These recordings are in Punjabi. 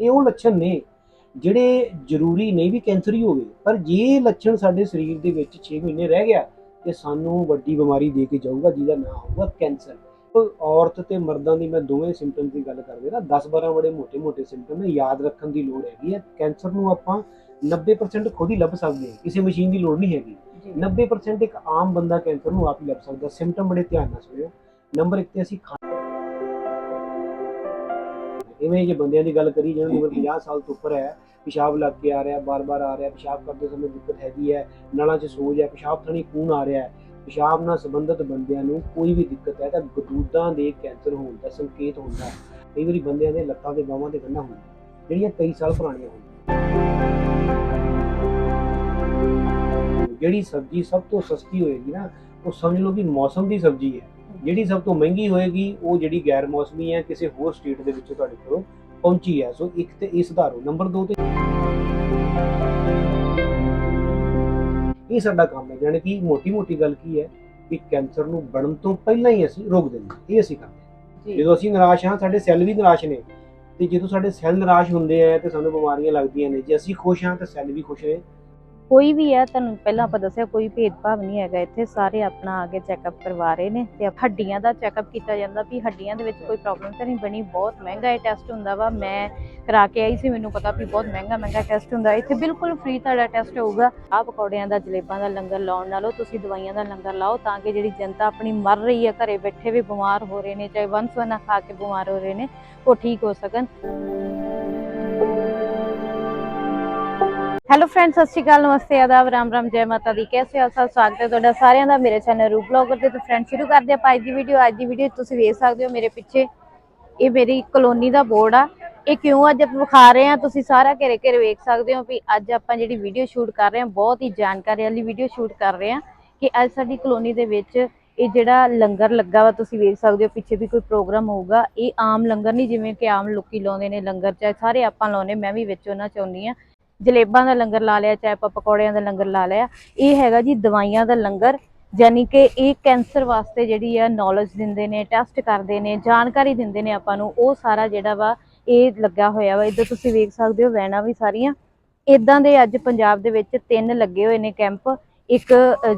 ਇਹ ਉਹ ਲੱਛਣ ਨੇ ਜਿਹੜੇ ਜ਼ਰੂਰੀ ਨਹੀਂ ਵੀ ਕੈਂਸਰ ਹੀ ਹੋਵੇ ਪਰ ਜੇ ਲੱਛਣ ਸਾਡੇ ਸਰੀਰ ਦੇ ਵਿੱਚ 6 ਮਹੀਨੇ ਰਹਿ ਗਿਆ ਤੇ ਸਾਨੂੰ ਵੱਡੀ ਬਿਮਾਰੀ ਦੇ ਕੇ ਜਾਊਗਾ ਜਿਹਦਾ ਨਾਮ ਹੋਊਗਾ ਕੈਂਸਰ। ਔਰਤ ਤੇ ਮਰਦਾਂ ਦੀ ਮੈਂ ਦੋਵੇਂ ਸਿੰਪਟਮਸ ਦੀ ਗੱਲ ਕਰਦੇ ਨਾ 10-12 ਬੜੇ ਮੋਟੇ ਮੋਟੇ ਸਿੰਪਟਮ ਨੇ ਯਾਦ ਰੱਖਣ ਦੀ ਲੋੜ ਹੈਗੀ ਹੈ। ਕੈਂਸਰ ਨੂੰ ਆਪਾਂ 90% ਖੁਦ ਹੀ ਲੱਭ ਸਕਦੇ ਹਾਂ ਕਿਸੇ ਮਸ਼ੀਨ ਦੀ ਲੋੜ ਨਹੀਂ ਹੈਗੀ। 90% ਇੱਕ ਆਮ ਬੰਦਾ ਕੈਂਸਰ ਨੂੰ ਆਪ ਹੀ ਲੱਭ ਸਕਦਾ ਸਿੰਪਟਮ ਬੜੇ ਧਿਆਨ ਨਾਲ ਸੁਣਿਓ। ਨੰਬਰ 1 ਤੇ ਅਸੀਂ ਇਵੇਂ ਜੇ ਬੰਦਿਆਂ ਦੀ ਗੱਲ ਕਰੀ ਜਿਹਨਾਂ ਦੀ ਉਮਰ 50 ਸਾਲ ਤੋਂ ਉੱਪਰ ਹੈ ਪਿਸ਼ਾਬ ਲੱਗ ਕੇ ਆ ਰਿਹਾ ਬਾਰ-ਬਾਰ ਆ ਰਿਹਾ ਪਿਸ਼ਾਬ ਕਰਦੇ ਸਮੇਂ ਦਿੱਕਤ ਹੈਗੀ ਹੈ ਨਲਾਂ 'ਚ ਸੋਜ ਹੈ ਪਿਸ਼ਾਬ ਥਣੀ ਖੂਨ ਆ ਰਿਹਾ ਹੈ। ਪਿਸ਼ਾਬ ਨਾਲ ਸੰਬੰਧਿਤ ਬੰਦਿਆਂ ਨੂੰ ਕੋਈ ਵੀ ਦਿੱਕਤ ਹੈ ਤਾਂ ਗਦੂਦਾਂ ਦੇ ਕੈਂਸਰ ਹੋਣ ਦਾ ਸੰਕੇਤ ਹੁੰਦਾ ਹੈ। ਕਈ ਵਾਰੀ ਬੰਦਿਆਂ ਦੇ ਲੱਤਾਂ ਦੇ ਬਾਹਾਂ ਦੇ ਗੰਢਾਂ ਹੁੰਦੀਆਂ ਜਿਹੜੀਆਂ ਕਈ ਸਾਲ ਪੁਰਾਣੀਆਂ ਹੁੰਦੀਆਂ ਜਿਹੜੀ ਸਬਜ਼ੀ ਸਭ ਤੋਂ ਸਸਤੀ ਹੋਏਗੀ ਨਾ ਉਹ ਸਮਝ ਲਓ ਕਿ ਮੌਸਮ ਦੀ ਸਬਜ਼ੀ ਹੈ। ਜਿਹੜੀ ਸਭ ਤੋਂ ਮਹਿੰਗੀ ਹੋਏਗੀ ਉਹ ਜਿਹੜੀ ਗੈਰ ਮੌਸਮੀ ਹੈ ਕਿਸੇ ਹੋਰ ਸਟੇਟ ਦੇ ਵਿੱਚੋਂ ਤੁਹਾਡੇ ਕੋਲ ਪਹੁੰਚੀ ਹੈ। ਸੋ ਇੱਕ ਤੇ ਇਹ ਸੁਧਾਰੋ ਨੰਬਰ 2 ਤੇ ਇਹ ਸਾਡਾ ਕੰਮ ਹੈ। ਜਾਣੀ ਕਿ ਮੋਟੀ-ਮੋਟੀ ਗੱਲ ਕੀ ਹੈ ਕਿ ਕੈਂਸਰ ਨੂੰ ਬਣਨ ਤੋਂ ਪਹਿਲਾਂ ਹੀ ਅਸੀਂ ਰੋਕ ਦਿੰਦੇ ਹਾਂ। ਇਹ ਅਸੀਂ ਕਰਦੇ ਜੀ। ਜਦੋਂ ਅਸੀਂ ਨਿਰਾਸ਼ ਹਾਂ ਸਾਡੇ ਸੈੱਲ ਵੀ ਨਿਰਾਸ਼ ਨੇ। ਤੇ ਜਦੋਂ ਸਾਡੇ ਸੈੱਲ ਨਿਰਾਸ਼ ਹੁੰਦੇ ਆ ਤੇ ਸਾਨੂੰ ਬਿਮਾਰੀਆਂ ਲੱਗਦੀਆਂ ਨੇ ਜੇ ਅਸੀਂ ਖੁਸ਼ ਹਾਂ ਤਾਂ ਸੈੱਲ ਵੀ ਖੁਸ਼ ਨੇ ਕੋਈ ਵੀ ਹੈ ਤੁਹਾਨੂੰ ਪਹਿਲਾਂ ਆਪਾਂ ਦੱਸਿਆ ਕੋਈ ਭੇਦਭਾਵ ਨਹੀਂ ਹੈਗਾ। ਇੱਥੇ ਸਾਰੇ ਆਪਣਾ ਆ ਕੇ ਚੈੱਕਅਪ ਕਰਵਾ ਰਹੇ ਨੇ ਤੇ ਹੱਡੀਆਂ ਦਾ ਚੈੱਕਅਪ ਕੀਤਾ ਜਾਂਦਾ ਵੀ ਹੱਡੀਆਂ ਦੇ ਵਿੱਚ ਕੋਈ ਪ੍ਰੋਬਲਮ ਤਾਂ ਨਹੀਂ ਬਣੀ। ਬਹੁਤ ਮਹਿੰਗਾ ਇਹ ਟੈਸਟ ਹੁੰਦਾ ਵਾ। ਮੈਂ ਕਰਾ ਕੇ ਆਈ ਸੀ, ਮੈਨੂੰ ਪਤਾ ਵੀ ਬਹੁਤ ਮਹਿੰਗਾ ਮਹਿੰਗਾ ਟੈਸਟ ਹੁੰਦਾ। ਇੱਥੇ ਬਿਲਕੁਲ ਫ੍ਰੀ ਤੁਹਾਡਾ ਟੈਸਟ ਹੋਊਗਾ। ਆਹ ਪਕੌੜਿਆਂ ਦਾ, ਜਲੇਬਾਂ ਦਾ ਲੰਗਰ ਲਾਉਣ ਨਾਲੋਂ ਤੁਸੀਂ ਦਵਾਈਆਂ ਦਾ ਲੰਗਰ ਲਾਓ ਤਾਂ ਕਿ ਜਿਹੜੀ ਜਨਤਾ ਆਪਣੀ ਮਰ ਰਹੀ ਹੈ ਘਰੇ ਬੈਠੇ ਵੀ ਬਿਮਾਰ ਹੋ ਰਹੇ ਨੇ, ਚਾਹੇ ਵੰਸ ਵੰਸਵਨਾ ਖਾ ਕੇ ਬਿਮਾਰ ਹੋ ਰਹੇ ਨੇ, ਉਹ ਠੀਕ ਹੋ ਸਕਣ। ਹੈਲੋ ਫਰੈਂਡਸ ਸਤਿ ਸ਼੍ਰੀ ਅਕਾਲ, ਨਮਸਤੇ, ਆਦਾਬ, ਰਾਮ ਰਾਮ, ਜੈ ਮਾਤਾ ਦੀ। ਕੈਸੇ ਹੋ ਸਭ? ਸਵਾਗਤ ਹੈ ਤੁਹਾਡਾ ਸਾਰਿਆਂ ਦਾ ਮੇਰੇ ਚੈਨਲ ਰੂ ਬਲੌਗਰ ਦੇ ਤੇ ਫਰੈਂਡ ਸ਼ੁਰੂ ਕਰਦੇ ਆਪਾਂ ਅੱਜ ਦੀ ਵੀਡੀਓ ਅੱਜ ਦੀ ਵੀਡੀਓ ਤੁਸੀਂ ਵੇਖ ਸਕਦੇ ਹੋ ਮੇਰੇ ਪਿੱਛੇ ਇਹ ਮੇਰੀ ਕਲੋਨੀ ਦਾ ਬੋਰਡ ਆ। ਇਹ ਕਿਉਂ ਅੱਜ ਆਪਾਂ ਵਿਖਾ ਰਹੇ ਆ ਤੁਸੀਂ ਸਾਰਾ ਘੇਰੇ ਘੇਰੇ ਵੇਖ ਸਕਦੇ ਹੋ ਵੀ ਅੱਜ ਆਪਾਂ ਜਿਹੜੀ ਵੀਡੀਓ ਸ਼ੂਟ ਕਰ ਰਹੇ ਹਾਂ, ਬਹੁਤ ਹੀ ਜਾਣਕਾਰੀ ਵਾਲੀ ਵੀਡੀਓ ਸ਼ੂਟ ਕਰ ਰਹੇ ਹਾਂ ਕਿ ਅੱਜ ਸਾਡੀ ਕਲੋਨੀ ਦੇ ਵਿੱਚ ਇਹ ਜਿਹੜਾ ਲੰਗਰ ਲੱਗਾ ਵਾ, ਤੁਸੀਂ ਵੇਖ ਸਕਦੇ ਹੋ, ਪਿੱਛੇ ਵੀ ਕੋਈ ਪ੍ਰੋਗਰਾਮ ਹੋਊਗਾ। ਇਹ ਆਮ ਲੰਗਰ ਨਹੀਂ, ਜਿਵੇਂ ਕਿ ਆਮ ਲੋਕੀ ਲਾਉਂਦੇ ਨੇ ਲੰਗਰ, ਚਾਹੇ ਸਾਰੇ ਆਪਾਂ ਲਾਉਂਦੇ, ਮੈਂ ਵੀ ਵਿੱਚ ਉਹਨਾਂ ਚ ਆਉਂਦੀ ਆ ਜਲੇਬਾਂ ਦਾ ਲੰਗਰ ਲਾ ਲਿਆ ਚਾਹੇ ਆਪਾਂ ਪਕੌੜਿਆਂ ਦਾ ਲੰਗਰ ਲਾ ਲਿਆ। ਇਹ ਹੈਗਾ ਜੀ ਦਵਾਈਆਂ ਦਾ ਲੰਗਰ ਯਾਨੀ ਕਿ ਇਹ ਕੈਂਸਰ ਵਾਸਤੇ ਜਿਹੜੀ ਆ ਨੌਲੇਜ ਦਿੰਦੇ ਨੇ ਟੈਸਟ ਕਰਦੇ ਨੇ ਜਾਣਕਾਰੀ ਦਿੰਦੇ ਨੇ ਆਪਾਂ ਨੂੰ। ਉਹ ਸਾਰਾ ਜਿਹੜਾ ਵਾ ਇਹ ਲੱਗਾ ਹੋਇਆ ਵਾ। ਇੱਧਰ ਤੁਸੀਂ ਵੇਖ ਸਕਦੇ ਹੋ ਵੈਨਾਂ ਵੀ ਸਾਰੀਆਂ। ਇਦਾਂ ਦੇ ਅੱਜ ਪੰਜਾਬ ਦੇ ਵਿੱਚ ਤਿੰਨ ਲੱਗੇ ਹੋਏ ਨੇ ਕੈਂਪ। ਇੱਕ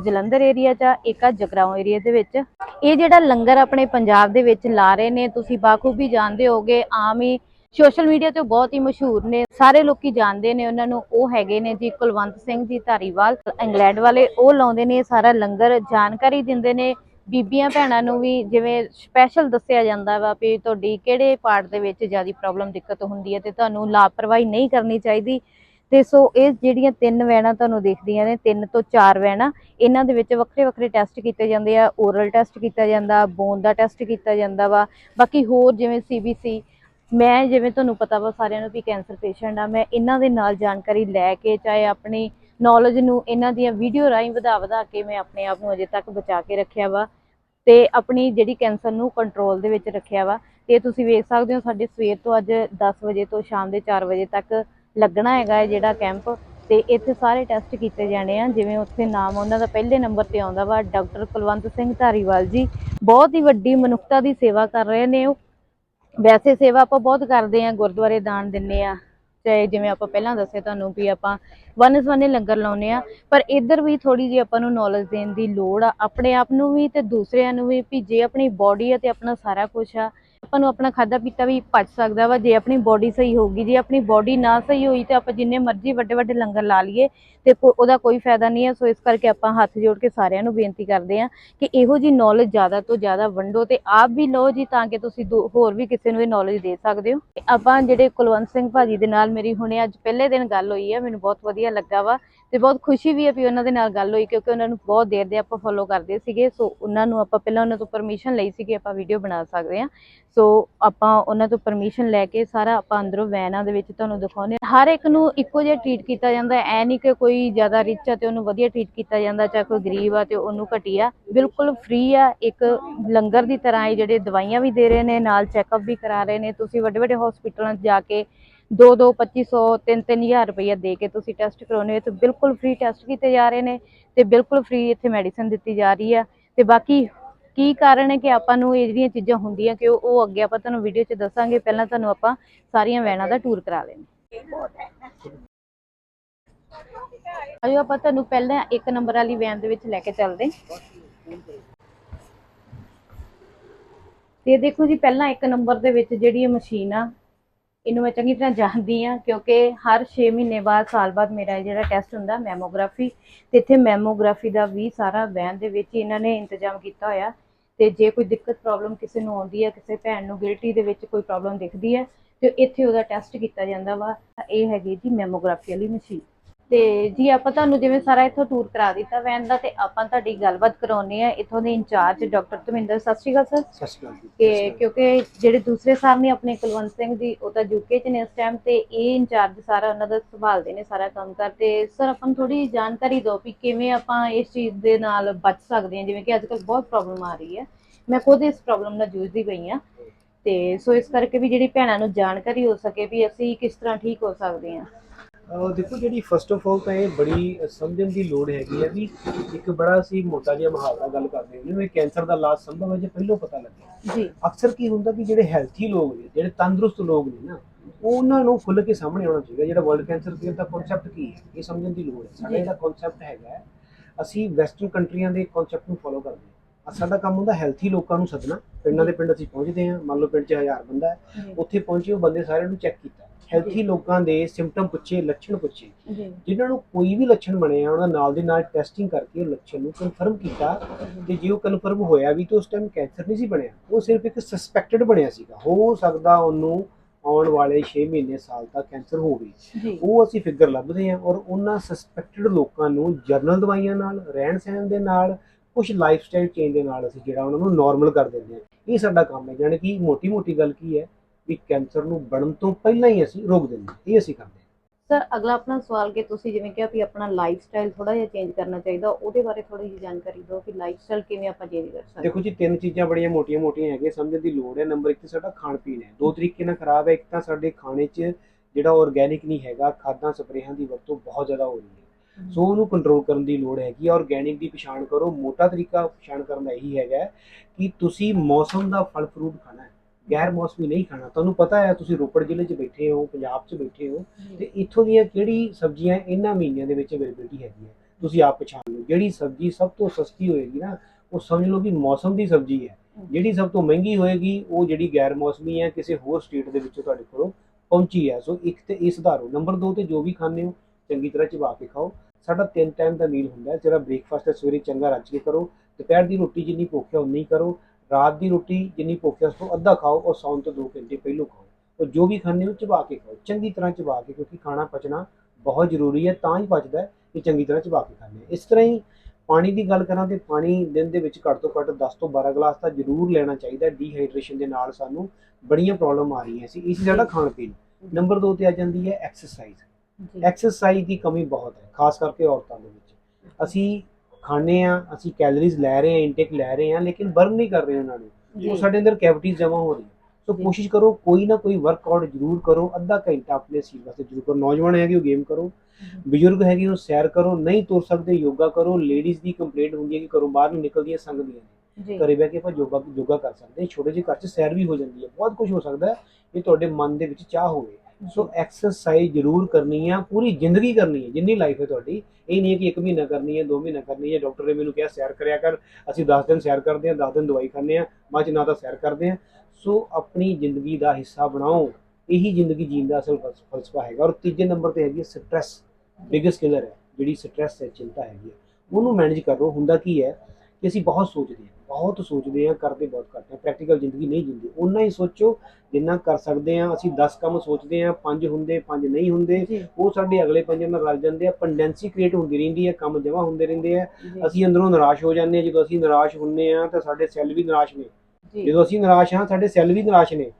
ਜਲੰਧਰ ਏਰੀਆ 'ਚ ਆ, ਇੱਕ ਆ ਜਗਰਾਉਂ ਏਰੀਆ ਦੇ ਵਿੱਚ। ਇਹ ਜਿਹੜਾ ਲੰਗਰ ਆਪਣੇ ਪੰਜਾਬ ਦੇ ਵਿੱਚ ਲਾ ਰਹੇ ਨੇ ਤੁਸੀਂ ਬਾਖੂਬੀ ਜਾਣਦੇ ਹੋਗੇ ਆਮ ਹੀ ਸੋਸ਼ਲ ਮੀਡੀਆ ਤੇ ਬਹੁਤ ਹੀ ਮਸ਼ਹੂਰ ਨੇ। ਸਾਰੇ ਲੋਕੀ ਜਾਣਦੇ ਨੇ ਉਹਨਾਂ ਨੂੰ। ਉਹ ਹੈਗੇ ਨੇ ਜੀ ਕੁਲਵੰਤ ਸਿੰਘ ਜੀ ਧਾਰੀਵਾਲ। ਇੰਗਲੈਂਡ ਵਾਲੇ ਉਹ ਲਾਉਂਦੇ ਨੇ ਸਾਰਾ ਲੰਗਰ ਜਾਣਕਾਰੀ ਦਿੰਦੇ ਨੇ। ਬੀਬੀਆਂ ਭੈਣਾਂ ਨੂੰ ਵੀ ਜਿਵੇਂ ਸਪੈਸ਼ਲ ਦੱਸਿਆ ਜਾਂਦਾ ਵਾ ਵੀ ਤੁਹਾਡੀ ਕਿਹੜੇ ਪਾਰਟ ਦੇ ਵਿੱਚ ਜ਼ਿਆਦਾ ਪ੍ਰੋਬਲਮ ਦਿੱਕਤ ਹੁੰਦੀ ਹੈ ਤੇ ਤੁਹਾਨੂੰ ਲਾਪਰਵਾਹੀ ਨਹੀਂ ਕਰਨੀ ਚਾਹੀਦੀ। ਤੇ ਸੋ ਇਹ ਜਿਹੜੀਆਂ ਤਿੰਨ ਵੈਣਾ ਤੁਹਾਨੂੰ ਦੇਖਦੀਆਂ ਨੇ, ਤਿੰਨ ਤੋਂ ਚਾਰ ਵੈਣਾ, ਇਹਨਾਂ ਦੇ ਵਿੱਚ ਵੱਖਰੇ ਵੱਖਰੇ ਟੈਸਟ ਕੀਤੇ ਜਾਂਦੇ ਆ। ਓਰਲ ਟੈਸਟ ਕੀਤਾ ਜਾਂਦਾ ਬੋਨ ਦਾ ਟੈਸਟ ਕੀਤਾ ਜਾਂਦਾ ਵਾ। ਬਾਕੀ ਹੋਰ ਜਿਵੇਂ ਸੀਬੀਸੀ ਮੈਂ ਜਿਵੇਂ ਤੁਹਾਨੂੰ ਪਤਾ ਵਾ ਸਾਰਿਆਂ ਨੂੰ ਵੀ ਕੈਂਸਰ ਪੇਸ਼ੈਂਟ ਆ, ਮੈਂ ਇਹਨਾਂ ਦੇ ਨਾਲ ਜਾਣਕਾਰੀ ਲੈ ਕੇ ਚਾਹੇ ਆਪਣੀ ਨੌਲੇਜ ਨੂੰ ਇਹਨਾਂ ਦੀਆਂ ਵੀਡੀਓ ਰਾਹੀਂ ਵਧਾ ਵਧਾ ਕੇ ਮੈਂ ਆਪਣੇ ਆਪ ਨੂੰ ਅਜੇ ਤੱਕ ਬਚਾ ਕੇ ਰੱਖਿਆ ਵਾ ਤੇ ਆਪਣੀ ਜਿਹੜੀ ਕੈਂਸਰ ਨੂੰ ਕੰਟਰੋਲ ਦੇ ਵਿੱਚ ਰੱਖਿਆ ਵਾ, ਤੇ ਤੁਸੀਂ ਵੇਖ ਸਕਦੇ ਹੋ ਸਾਡੇ ਸਵੇਰ ਤੋਂ ਅੱਜ 10 ਵਜੇ ਤੋਂ ਸ਼ਾਮ ਦੇ 4 ਵਜੇ ਤੱਕ ਲੱਗਣਾ ਹੈਗਾ ਹੈ ਜਿਹੜਾ ਕੈਂਪ ਤੇ ਇੱਥੇ ਸਾਰੇ ਟੈਸਟ ਕੀਤੇ ਜਾਣੇ ਆ, ਜਿਵੇਂ ਉੱਥੇ ਨਾਮ ਉਹਨਾਂ ਦਾ ਪਹਿਲੇ ਨੰਬਰ ਤੇ ਆਉਂਦਾ ਵਾ, ਡਾਕਟਰ ਕੁਲਵੰਤ ਸਿੰਘ ਧਾਰੀਵਾਲ ਜੀ। ਬਹੁਤ ਹੀ ਵੱਡੀ ਮਨੁੱਖਤਾ ਦੀ ਸੇਵਾ ਕਰ ਰਹੇ ਨੇ ਉਹ। ਵੈਸੇ ਸੇਵਾ ਆਪਾਂ ਬਹੁਤ ਕਰਦੇ ਆ ਗੁਰਦੁਆਰੇ ਦਾਨ ਦਿੰਨੇ ਆ ਚਾਹੇ ਜਿਵੇਂ ਆਪਾਂ ਪਹਿਲਾਂ ਦੱਸਿਆ ਤੁਹਾਨੂੰ ਵੀ ਆਪਾਂ ਵਨ ਸਵਨੇ ਲੰਗਰ ਲਾਉਨੇ ਆ ਪਰ ਇੱਧਰ ਵੀ ਥੋੜੀ ਜਿਹੀ ਆਪਾਂ ਨੂੰ ਨੌਲੇਜ ਦੇਣ ਦੀ ਲੋੜ ਆ, ਆਪਣੇ ਆਪ ਨੂੰ ਵੀ ਤੇ ਦੂਸਰਿਆਂ ਨੂੰ ਵੀ ਵੀ ਜੇ ਆਪਣੀ ਬਾਡੀ ਆ ਤੇ ਆਪਣਾ ਸਾਰਾ ਕੁਝ ਆ, ਆਪਾਂ ਨੂੰ ਆਪਣਾ ਖਾਦਾ ਪੀਤਾ ਵੀ ਪਚ ਸਕਦਾ ਵਾ, ਜੇ ਆਪਣੀ ਬਾਡੀ ਸਹੀ ਹੋਊਗੀ, ਜੇ ਆਪਣੀ ਬਾਡੀ ਨਾ ਸਹੀ ਹੋਈ ਤੇ ਆਪਾਂ ਜਿੰਨੇ ਮਰਜ਼ੀ ਵੱਡੇ ਵੱਡੇ ਲੰਗਰ ਲਾ ਲਈਏ ਤੇ ਉਹਦਾ ਕੋਈ ਫਾਇਦਾ ਨਹੀਂ ਹੈ। ਸੋ ਇਸ ਕਰਕੇ ਆਪਾਂ ਹੱਥ ਜੋੜ ਕੇ ਸਾਰਿਆਂ ਨੂੰ ਬੇਨਤੀ ਕਰਦੇ ਆ ਕਿ ਇਹੋ ਜੀ ਨੌਲੇਜ ਜ਼ਿਆਦਾ ਤੋਂ ਜ਼ਿਆਦਾ ਵੰਡੋ ਤੇ ਆਪ ਵੀ ਲਓ ਜੀ ਤਾਂ ਕਿ ਤੁਸੀਂ ਦੂ- ਹੋਰ ਵੀ ਕਿਸੇ ਨੂੰ ਇਹ ਨੌਲੇਜ ਦੇ ਸਕਦੇ ਹੋ। ਤੇ ਆਪਾਂ ਜਿਹੜੇ ਕੁਲਵੰਤ ਸਿੰਘ ਭਾਜੀ ਦੇ ਨਾਲ ਮੇਰੀ ਹੁਣੇ ਅੱਜ ਪਹਿਲੇ ਦਿਨ ਗੱਲ ਹੋਈ ਹੈ, ਮੈਨੂੰ ਬਹੁਤ ਵਧੀਆ ਲੱਗਾ ਵਾ ਤੇ ਬਹੁਤ ਖੁਸ਼ੀ ਵੀ ਹੈ ਵੀ ਉਹਨਾਂ ਦੇ ਨਾਲ ਗੱਲ ਹੋਈ ਕਿਉਂਕਿ ਉਹਨਾਂ ਨੂੰ ਬਹੁਤ ਦੇਰ ਦੇ ਆਪਾਂ ਫੋਲੋ ਕਰਦੇ ਸੀਗੇ। ਸੋ ਉਹਨਾਂ ਨੂੰ ਆਪਾਂ ਪਹਿਲਾਂ ਉਹਨਾਂ ਤੋਂ ਪਰਮਿਸ਼ਨ ਲਈ ਸੀ ਕਿ ਆਪਾਂ ਵੀਡੀਓ ਬਣਾ ਸਕਦੇ ਹਾਂ। ਸੋ ਆਪਾਂ ਉਹਨਾਂ ਤੋਂ ਪਰਮਿਸ਼ਨ ਲੈ ਕੇ ਸਾਰਾ ਆਪਾਂ ਅੰਦਰੋਂ ਵੈਨਾਂ ਦੇ ਵਿੱਚ ਤੁਹਾਨੂੰ ਦਿਖਾਉਂਦੇ ਹਾਂ। ਹਰ ਇੱਕ ਨੂੰ ਇੱਕੋ ਜਿਹਾ ਟ੍ਰੀਟ ਕੀਤਾ ਜਾਂਦਾ ਹੈ। ਐ ਨਹੀਂ ਕਿ ਕੋਈ ਕੋਈ ਜ਼ਿਆਦਾ ਰਿਚ ਆ ਤੇ ਉਹਨੂੰ ਵਧੀਆ ਟ੍ਰੀਟ ਕੀਤਾ ਜਾਂਦਾ, ਚਾਹੇ ਕੋਈ ਗਰੀਬ ਆ ਤੇ ਉਹਨੂੰ ਘਟੀਆ ਬਿਲਕੁਲ ਫ੍ਰੀ ਆ, ਇੱਕ ਲੰਗਰ ਦੀ ਤਰ੍ਹਾਂ ਇਹ ਜਿਹੜੇ ਦਵਾਈਆਂ ਵੀ ਦੇ ਰਹੇ ਨੇ, ਨਾਲ ਚੈੱਕਅਪ ਵੀ ਕਰਾ ਰਹੇ ਨੇ, ਤੁਸੀਂ ਵੱਡੇ ਵੱਡੇ ਹਸਪੀਟਲਾਂ 'ਚ ਜਾ ਕੇ 2 2 2500 3 3000 ਰੁਪਏ ਦੇ ਕੇ ਤੁਸੀਂ ਟੈਸਟ ਕਰਾਉਣੇ ਹੋ ਤੇ ਬਿਲਕੁਲ ਫ੍ਰੀ ਟੈਸਟ ਕੀਤੇ ਜਾ ਰਹੇ ਨੇ ਤੇ ਬਿਲਕੁਲ ਫ੍ਰੀ ਇੱਥੇ ਮੈਡੀਸਨ ਦਿੱਤੀ ਜਾ ਰਹੀ ਆ। ਤੇ ਬਾਕੀ ਕੀ ਕਾਰਨ ਹੈ ਕਿ ਆਪਾਂ ਨੂੰ ਇਹ ਜਿਹੜੀਆਂ ਚੀਜ਼ਾਂ ਹੁੰਦੀਆਂ ਕਿ ਉਹ ਅੱਗੇ ਆਪਾਂ ਤੁਹਾਨੂੰ ਵੀਡੀਓ 'ਚ ਦੱਸਾਂਗੇ, ਪਹਿਲਾਂ ਤੁਹਾਨੂੰ ਆਪਾਂ ਸਾਰੀਆਂ ਵੈਨਾਂ ਦਾ ਟੂਰ ਕਰਾ ਲੈਂਦੇ ਆਇਓ ਆਪਾਂ ਤੁਹਾਨੂੰ ਪਹਿਲਾਂ ਇੱਕ ਨੰਬਰ ਵਾਲੀ ਵੈਨ ਦੇ ਵਿੱਚ ਲੈ ਕੇ ਚੱਲਦੇ ਤੇ ਦੇਖੋ ਜੀ, ਪਹਿਲਾਂ ਇੱਕ ਨੰਬਰ ਦੇ ਵਿੱਚ ਜਿਹੜੀ ਇਹ ਮਸ਼ੀਨ ਆ, ਇਹਨੂੰ ਮੈਂ ਚੰਗੀ ਤਰ੍ਹਾਂ ਜਾਣਦੀ ਆ ਕਿਉਂਕਿ ਹਰ 6 ਮਹੀਨੇ ਬਾਅਦ ਸਾਲ ਬਾਅਦ ਮੇਰਾ ਜਿਹੜਾ ਟੈਸਟ ਹੁੰਦਾ ਮੈਮੋਗ੍ਰਾਫੀ ਤੇ ਇੱਥੇ ਮੈਮੋਗ੍ਰਾਫੀ ਦਾ ਵੀ ਸਾਰਾ ਵੈਨ ਦੇ ਵਿੱਚ ਇਹਨਾਂ ਨੇ ਇੰਤਜ਼ਾਮ ਕੀਤਾ ਹੋਇਆ। ਤੇ ਜੇ ਕੋਈ ਦਿੱਕਤ ਪ੍ਰੋਬਲਮ ਕਿਸੇ ਨੂੰ ਆਉਂਦੀ ਹੈ, ਕਿਸੇ ਭੈਣ ਨੂੰ ਗਿਲਟੀ ਦੇ ਵਿੱਚ ਕੋਈ ਪ੍ਰੋਬਲਮ ਦਿਖਦੀ ਹੈ, ਤੇ ਇੱਥੇ ਉਹਦਾ ਟੈਸਟ ਕੀਤਾ ਜਾਂਦਾ ਵਾ। ਇਹ ਹੈਗੀ ਜੀ ਮੈਮੋਗ੍ਰਾਫੀ ਵਾਲੀ ਮਸ਼ੀਨ। ਤੇ ਜੀ ਆਪਾਂ ਤੁਹਾਨੂੰ ਜਿਵੇਂ ਸਾਰਾ ਇੱਥੋਂ ਟੂਰ ਕਰਾ ਦਿੱਤਾ ਵੈਨ ਦਾ ਤੇ ਆਪਾਂ ਤੁਹਾਡੀ ਗੱਲਬਾਤ ਕਰਾਉਣੀ ਆ ਇੱਥੋਂ ਦੇ ਇੰਚਾਰਜ ਡਾਕਟਰ ਧਰਮਿੰਦਰ ਸਤਿ ਸ਼੍ਰੀ ਅਕਾਲ ਸਰ। ਸਤਿ ਸ਼੍ਰੀ ਅਕਾਲ ਜੀ। ਕਿ ਕਿਉਂਕਿ ਜਿਹੜੇ ਦੂਸਰੇ ਸਰ ਨੇ ਆਪਣੇ ਕੁਲਵੰਤ ਸਿੰਘ ਜੀ ਉਹ ਤਾਂ ਯੂਕੇ ਚ ਨੇ ਇਸ ਟਾਈਮ ਤੇ ਇਹ ਇੰਚਾਰਜ ਸਾਰਾ ਉਹਨਾਂ ਦਾ ਸੰਭਾਲਦੇ ਨੇ ਸਾਰਾ ਕੰਮ ਕਰ। ਤੇ ਸਰ ਆਪਾਂ ਨੂੰ ਥੋੜੀ ਜਾਣਕਾਰੀ ਦਿਓ ਵੀ ਕਿਵੇਂ ਆਪਾਂ ਇਸ ਚੀਜ਼ ਦੇ ਨਾਲ ਬਚ ਸਕਦੇ ਹਾਂ ਜਿਵੇਂ ਕਿ ਅੱਜ ਕੱਲ੍ਹ ਬਹੁਤ ਪ੍ਰੋਬਲਮ ਆ ਰਹੀ ਹੈ। ਮੈਂ ਖੁਦ ਇਸ ਪ੍ਰੋਬਲਮ ਨਾਲ ਜੂਝਦੀ ਪਈ ਹਾਂ। ਤੇ ਸੋ ਇਸ ਕਰਕੇ ਵੀ ਜਿਹੜੀ ਭੈਣਾਂ ਨੂੰ ਜਾਣਕਾਰੀ ਹੋ ਸਕੇ ਵੀ ਅਸੀਂ ਕਿਸ ਤਰ੍ਹਾਂ ਠੀਕ ਹੋ ਸਕਦੇ ਹਾਂ। ਦੇਖੋ ਜਿਹੜੀ ਫਸਟ ਆਫ ਆਲ ਤਾਂ ਇਹ ਬੜੀ ਸਮਝਣ ਦੀ ਲੋੜ ਹੈਗੀ ਹੈ ਵੀ ਇੱਕ ਬੜਾ ਸੀ ਮੋਟਾ ਜਿਹਾ ਮੁਹਾਵਰਾ ਗੱਲ ਕਰਦੇ ਹੁੰਦੇ ਨੇ ਵੀ ਕੈਂਸਰ ਦਾ ਇਲਾਜ ਸੰਭਵ ਹੈ ਜੇ ਪਹਿਲਾਂ ਪਤਾ ਲੱਗੇ ਜੀ। ਅਕਸਰ ਕੀ ਹੁੰਦਾ ਵੀ ਜਿਹੜੇ ਹੈਲਥੀ ਲੋਕ ਨੇ ਜਿਹੜੇ ਤੰਦਰੁਸਤ ਲੋਕ ਨੇ ਨਾ ਉਹਨਾਂ ਨੂੰ ਖੁੱਲ੍ਹ ਕੇ ਸਾਹਮਣੇ ਆਉਣਾ ਚਾਹੀਦਾ। ਜਿਹੜਾ ਵਰਲਡ ਕੈਂਸਰ ਕੇਅਰ ਦਾ ਕਨਸੈਪਟ ਕੀ ਹੈ? ਇਹ ਸਮਝਣ ਦੀ ਲੋੜ ਹੈ। ਸਾਡਾ। ਜਿਹੜਾ ਕਨਸੈਪਟ ਹੈਗਾ ਹੈ, ਅਸੀਂ ਵੈਸਟਰਨ ਕੰਟਰੀਆਂ ਦੇ ਕਨਸੈਪਟ ਨੂੰ ਫੋਲੋ ਕਰਦੇ ਹਾਂ। ਸਾਡਾ ਕੰਮ ਹੁੰਦਾ ਹੈਲਥੀ ਲੋਕਾਂ ਨੂੰ ਸੱਦਣਾ। ਪਿੰਡਾਂ ਦੇ ਪਿੰਡ ਅਸੀਂ ਪਹੁੰਚਦੇ ਹਾਂ। ਮੰਨ ਲਓ ਪਿੰਡ 'ਚ 1000 ਬੰਦਾ ਹੈ। ਉੱਥੇ ਪਹੁੰਚੇ ਉਹ ਬੰਦੇ ਸਾਰਿਆਂ ਨੂੰ ਚੈੱਕ ਕੀਤਾ। ਹੈਲਥੀ ਲੋਕਾਂ ਦੇ ਸਿੰਪਟਮ ਪੁੱਛੇ ਲੱਛਣ ਪੁੱਛੇ। ਜਿਨ੍ਹਾਂ ਨੂੰ ਕੋਈ ਵੀ ਲੱਛਣ ਬਣਿਆ ਉਹਨਾਂ ਨਾਲ ਦੇ ਨਾਲ ਟੈਸਟਿੰਗ ਕਰਕੇ ਉਹ ਲੱਛਣ ਨੂੰ ਕਨਫਰਮ ਕੀਤਾ ਤੇ ਜੇ ਉਹ ਕਨਫਰਮ ਹੋਇਆ ਵੀ ਤਾਂ ਉਸ ਟਾਈਮ ਕੈਂਸਰ ਨਹੀਂ ਸੀ ਬਣਿਆ ਉਹ ਸਿਰਫ ਇੱਕ ਸਸਪੈਕਟਡ ਬਣਿਆ ਸੀਗਾ। ਹੋ ਸਕਦਾ ਉਹਨੂੰ ਆਉਣ ਵਾਲੇ 6 ਮਹੀਨੇ ਸਾਲ ਤੱਕ ਕੈਂਸਰ ਹੋਵੇ ਉਹ ਅਸੀਂ ਫਿਗਰ ਲੱਭਦੇ ਹਾਂ ਔਰ ਉਹਨਾਂ ਸਸਪੈਕਟਡ ਲੋਕਾਂ ਨੂੰ ਜਰਨਲ ਦਵਾਈਆਂ ਨਾਲ ਰਹਿਣ ਸਹਿਣ ਦੇ ਨਾਲ ਕੁਝ ਲਾਈਫ ਸਟਾਈਲ ਚੇਂਜ ਦੇ ਨਾਲ ਅਸੀਂ ਜਿਹੜਾ ਉਹਨਾਂ ਨੂੰ ਨਾਰਮਲ ਕਰ ਦਿੰਦੇ ਹਾਂ। ਇਹ ਸਾਡਾ ਕੰਮ ਹੈ ਜਾਣੀ ਕਿ ਮੋਟੀ ਮੋਟੀ ਗੱਲ ਕੀ ਹੈ ਵੀ ਕੈਂਸਰ ਨੂੰ ਬਣਨ ਤੋਂ ਪਹਿਲਾਂ ਹੀ ਅਸੀਂ ਰੋਕ ਦਿੰਦੇ ਹਾਂ ਇਹ ਅਸੀਂ ਕਰਦੇ ਹਾਂ। ਸਰ ਅਗਲਾ ਆਪਣਾ ਸਵਾਲ ਕਿ ਤੁਸੀਂ ਜਿਵੇਂ ਕਿਹਾ ਵੀ ਆਪਣਾ ਲਾਈਫ ਸਟਾਈਲ ਥੋੜਾ ਜਿਹਾ ਚੇਂਜ ਕਰਨਾ ਚਾਹੀਦਾ ਉਹਦੇ ਬਾਰੇ ਥੋੜੀ ਜਿਹੀ ਜਾਣਕਾਰੀ ਦਿਓ ਕਿ ਲਾਈਫ ਸਟਾਈਲ ਕਿਵੇਂ ਆਪਾਂ ਚੇਂਜ ਕਰ ਸਕਦੇ ਦੇਖੋ ਜੀ ਤਿੰਨ ਚੀਜ਼ਾਂ ਬੜੀਆਂ ਮੋਟੀਆਂ ਮੋਟੀਆਂ ਹੈਗੀਆਂ ਸਮਝਣ ਦੀ ਲੋੜ ਹੈ। ਨੰਬਰ 1 ਤੇ ਸਾਡਾ ਖਾਣ ਪੀਣ ਹੈ। ਦੋ ਤਰੀਕੇ ਨਾਲ ਖਰਾਬ ਹੈ। ਇੱਕ ਤਾਂ ਸਾਡੇ ਖਾਣੇ 'ਚ ਜਿਹੜਾ ਆਰਗੈਨਿਕ ਨਹੀਂ ਹੈਗਾ ਖਾਦਾਂ ਸਪਰੇਹਾਂ ਦੀ ਵਰਤੋਂ ਬਹੁਤ ਜ਼ਿਆਦਾ ਹੋ ਰਹੀ ਹੈ। ਸੋ ਉਹਨੂੰ ਕੰਟਰੋਲ ਕਰਨ ਦੀ ਲੋੜ ਹੈਗੀ ਹੈ। ਆਰਗੈਨਿਕ ਦੀ ਪਛਾਣ ਕਰੋ। ਮੋਟਾ ਤਰੀਕਾ ਪਛਾਣ ਕਰਨ ਦਾ ਇਹੀ ਹੈਗਾ ਕਿ ਤੁਸੀਂ ਮੌਸਮ ਦਾ ਫਲ ਫਰੂਟ ਖਾਣਾ ਹੈ। ਗੈਰ ਮੌਸਮੀ ਨਹੀਂ ਖਾਣਾ। ਤੁਹਾਨੂੰ ਪਤਾ ਹੈ ਤੁਸੀਂ ਰੋਪੜ ਜ਼ਿਲ੍ਹੇ 'ਚ ਬੈਠੇ ਹੋ ਪੰਜਾਬ 'ਚ ਬੈਠੇ ਹੋ ਤੇ ਇੱਥੋਂ ਦੀਆਂ ਕਿਹੜੀ ਸਬਜ਼ੀਆਂ ਇਹਨਾਂ ਮਹੀਨਿਆਂ ਦੇ ਵਿੱਚ ਅਵੇਲੇਬਿਲਟੀ ਹੈਗੀ ਹੈ? ਤੁਸੀਂ ਆਪ ਪਛਾਣ ਲਓ। ਜਿਹੜੀ ਸਬਜ਼ੀ ਸਭ ਤੋਂ ਸਸਤੀ ਹੋਏਗੀ ਨਾ ਉਹ ਸਮਝ ਲਓ ਕਿ ਮੌਸਮ ਦੀ ਸਬਜ਼ੀ ਹੈ। ਜਿਹੜੀ ਸਭ ਤੋਂ ਮਹਿੰਗੀ ਹੋਏਗੀ ਉਹ ਜਿਹੜੀ ਗੈਰ ਮੌਸਮੀ ਹੈ ਕਿਸੇ ਹੋਰ ਸਟੇਟ ਦੇ ਵਿੱਚੋਂ ਤੁਹਾਡੇ ਕੋਲੋਂ ਪਹੁੰਚੀ ਹੈ। ਸੋ ਇੱਕ ਤੇ ਇਹ ਸੁਧਾਰੋ। ਨੰਬਰ 2 ਤੇ ਜੋ ਵੀ ਖਾਂਦੇ ਹੋ ਚੰਗੀ ਤਰ੍ਹਾਂ ਚਬਾ ਕੇ ਖਾਓ। ਸਾਡਾ ਤਿੰਨ ਟਾਈਮ ਦਾ ਮੀਲ ਹੁੰਦਾ ਜਿਹੜਾ ਬ੍ਰੇਕਫਾਸਟ ਹੈ ਸਵੇਰੇ ਚੰਗਾ ਰੱਜ ਕੇ ਕਰੋ। ਦੁਪਹਿਰ ਦੀ ਰੋਟੀ ਜਿੰਨੀ ਭੁੱਖ ਹੈ ਉਨੀ ਕਰੋ। ਰਾਤ ਦੀ ਰੋਟੀ ਜਿੰਨੀ ਭੁੱਖ ਹੈ ਉਸ ਤੋਂ ਅੱਧਾ ਖਾਓ ਔਰ ਸੌਣ ਤੋਂ 2 ਘੰਟੇ ਪਹਿਲਾਂ ਖਾਓ। ਔਰ ਜੋ ਵੀ ਖਾਂਦੇ ਹੋ ਚਬਾ ਕੇ ਖਾਓ ਚੰਗੀ ਤਰ੍ਹਾਂ ਚਬਾ ਕੇ ਕਿਉਂਕਿ ਖਾਣਾ ਪਚਣਾ ਬਹੁਤ ਜ਼ਰੂਰੀ ਹੈ ਤਾਂ ਹੀ ਪਚਦਾ ਕਿ ਚੰਗੀ ਤਰ੍ਹਾਂ ਚਬਾ ਕੇ ਹਾਂ ਇਸ ਤਰ੍ਹਾਂ ਹੀ ਪਾਣੀ ਦੀ ਗੱਲ ਕਰਾਂ ਤੇ ਪਾਣੀ ਦਿਨ ਦੇ ਵਿੱਚ ਘੱਟ ਤੋਂ ਘੱਟ 10 ਤੋਂ 12 ਗਲਾਸ ਤਾਂ ਜ਼ਰੂਰ ਲੈਣਾ ਚਾਹੀਦਾ ਡੀਹਾਈਡਰੇਸ਼ਨ ਦੇ ਨਾਲ ਸਾਨੂੰ ਬੜੀਆਂ ਪ੍ਰੋਬਲਮ ਆ ਰਹੀਆਂ ਸੀ। ਇਹ ਸੀ ਸਾਡਾ ਖਾਣ ਪੀਣ। ਨੰਬਰ 2 ਤੇ ਆ ਜਾਂਦੀ ਹੈ ਐਕਸਰਸਾਈਜ਼ ਐਕਸਰਸਾਈਜ਼ ਦੀ ਕਮੀ ਬਹੁਤ ਹੈ ਖਾਸ ਕਰਕੇ ਔਰਤਾਂ ਦੇ ਵਿੱਚ। ਅਸੀਂ ਖਾਣੇ ਆ ਅਸੀਂ ਕੈਲਰੀਜ਼ ਲੈ ਰਹੇ ਆ ਇਨਟੇਕ ਲੈ ਰਹੇ ਆ ਲੇਕਿਨ ਬਰਨ ਨਹੀਂ ਕਰ ਰਹੇ ਉਹਨਾਂ ਨੂੰ। ਉਹ ਸਾਡੇ ਅੰਦਰ ਕੈਵਿਟੀਜ਼ ਜਮ੍ਹਾਂ ਹੋ ਰਹੀਆਂ। ਸੋ। ਕੋਸ਼ਿਸ਼ ਕਰੋ ਕੋਈ ਨਾ ਕੋਈ ਵਰਕਆਊਟ ਜ਼ਰੂਰ ਕਰੋ ਅੱਧਾ ਘੰਟਾ ਆਪਣੇ ਸਰੀਰ ਵਾਸਤੇ ਜ਼ਰੂਰ ਕਰੋ। ਨੌਜਵਾਨ ਹੈਗੇ ਉਹ ਗੇਮ ਕਰੋ ਬਜ਼ੁਰਗ ਹੈਗੇ ਉਹ ਸੈਰ ਕਰੋ ਨਹੀਂ ਤੁਰ ਸਕਦੇ ਯੋਗਾ ਕਰੋ ਲੇਡੀਜ਼ ਦੀ ਕੰਪਲੇਂਟ ਹੁੰਦੀ ਹੈ ਕਿ ਘਰੋਂ ਬਾਹਰ ਨਹੀਂ ਨਿਕਲਦੀਆਂ ਸੰਗਦੀਆਂ ਘਰੇ ਬਹਿ ਕੇ ਆਪਾਂ ਯੋਗਾ ਯੋਗਾ ਕਰ ਸਕਦੇ ਛੋਟੇ ਜਿਹੇ ਘਰ 'ਚ ਸੈਰ ਵੀ ਹੋ ਜਾਂਦੀ ਹੈ। ਬਹੁਤ ਕੁਝ ਹੋ ਸਕਦਾ ਹੈ ਇਹ ਤੁਹਾਡੇ ਮਨ ਦੇ ਵਿੱਚ ਚਾਹ ਹੋਵੇ। ਸੋ ਐਕਸਰਸਾਈਜ਼ ਜ਼ਰੂਰ ਕਰਨੀ ਆ, ਪੂਰੀ ਜ਼ਿੰਦਗੀ ਕਰਨੀ ਹੈ ਜਿੰਨੀ ਲਾਈਫ ਹੈ ਤੁਹਾਡੀ। ਇਹ ਨਹੀਂ ਹੈ ਕਿ ਇੱਕ ਮਹੀਨਾ ਕਰਨੀ ਹੈ, ਦੋ ਮਹੀਨਾ ਕਰਨੀ ਹੈ। ਡਾਕਟਰ ਨੇ ਮੈਨੂੰ ਕਿਹਾ, ਸੈਰ ਕਰਿਆ ਕਰ। ਅਸੀਂ 10 ਦਿਨ ਸੈਰ ਕਰਦੇ ਹਾਂ 10 ਦਿਨ ਦਵਾਈ ਖਾਂਦੇ ਹਾਂ, ਬਾਅਦ 'ਚ ਨਾ ਤਾਂ ਸੈਰ ਕਰਦੇ ਹਾਂ। ਸੋ ਆਪਣੀ ਜ਼ਿੰਦਗੀ ਦਾ ਹਿੱਸਾ ਬਣਾਓ। ਇਹੀ ਜ਼ਿੰਦਗੀ ਜੀਣ ਦਾ ਅਸਲ ਫਲਸ- ਫਲਸਫਾ ਹੈਗਾ। ਔਰ ਤੀਜੇ ਨੰਬਰ ਤੇ ਹੈਗੀ ਸਟ੍ਰੈਸ ਬਿਗੇਸਟ ਕਿਲਰ ਹੈ, ਜਿਹੜੀ ਸਟ੍ਰੈਸ ਹੈ, ਚਿੰਤਾ ਹੈਗੀ ਹੈ। ਉਹਨੂੰ ਮੈਨੇਜ ਕਰੋ ਹੁੰਦਾ ਕੀ ਹੈ ਕਿ ਅਸੀਂ ਬਹੁਤ ਸੋਚਦੇ ਹਾਂ। ਬਹੁਤ ਸੋਚਦੇ ਹਾਂ ਕਰਦੇ ਬਹੁਤ ਘੱਟ ਹਾਂ ਪ੍ਰੈਕਟੀਕਲ ਜ਼ਿੰਦਗੀ ਨਹੀਂ ਜਿੰਦੇ। ਉਨਾ ਹੀ ਸੋਚੋ ਜਿੰਨਾ ਕਰ ਸਕਦੇ ਹਾਂ ਅਸੀਂ 10 ਕੰਮ ਸੋਚਦੇ ਹਾਂ ਪੰਜ ਹੁੰਦੇ ਪੰਜ ਨਹੀਂ ਹੁੰਦੇ ਉਹ ਸਾਡੇ ਅਗਲੇ ਪੰਜਾਂ ਨਾਲ ਰਲ ਜਾਂਦੇ ਆ ਪੰਡੈਂਸੀ ਕ੍ਰੀਏਟ ਹੁੰਦੀ ਰਹਿੰਦੀ ਹੈ ਕੰਮ ਜਮਾ ਹੁੰਦੇ ਰਹਿੰਦੇ ਆ। ਅਸੀਂ ਅੰਦਰੋਂ ਨਿਰਾਸ਼ ਹੋ ਜਾਂਦੇ ਹਾਂ ਜਦੋਂ ਅਸੀਂ ਨਿਰਾਸ਼ ਹੁੰਨੇ ਆ ਤਾਂ ਸਾਡੇ ਸੈੱਲ ਵੀ ਨਿਰਾਸ਼ ਨੇ। ਜਦੋਂ ਅਸੀਂ ਨਿਰਾਸ਼ ਹਾਂ ਸਾਡੇ ਸੈੱਲ ਵੀ ਨਿਰਾਸ਼ ਨੇ।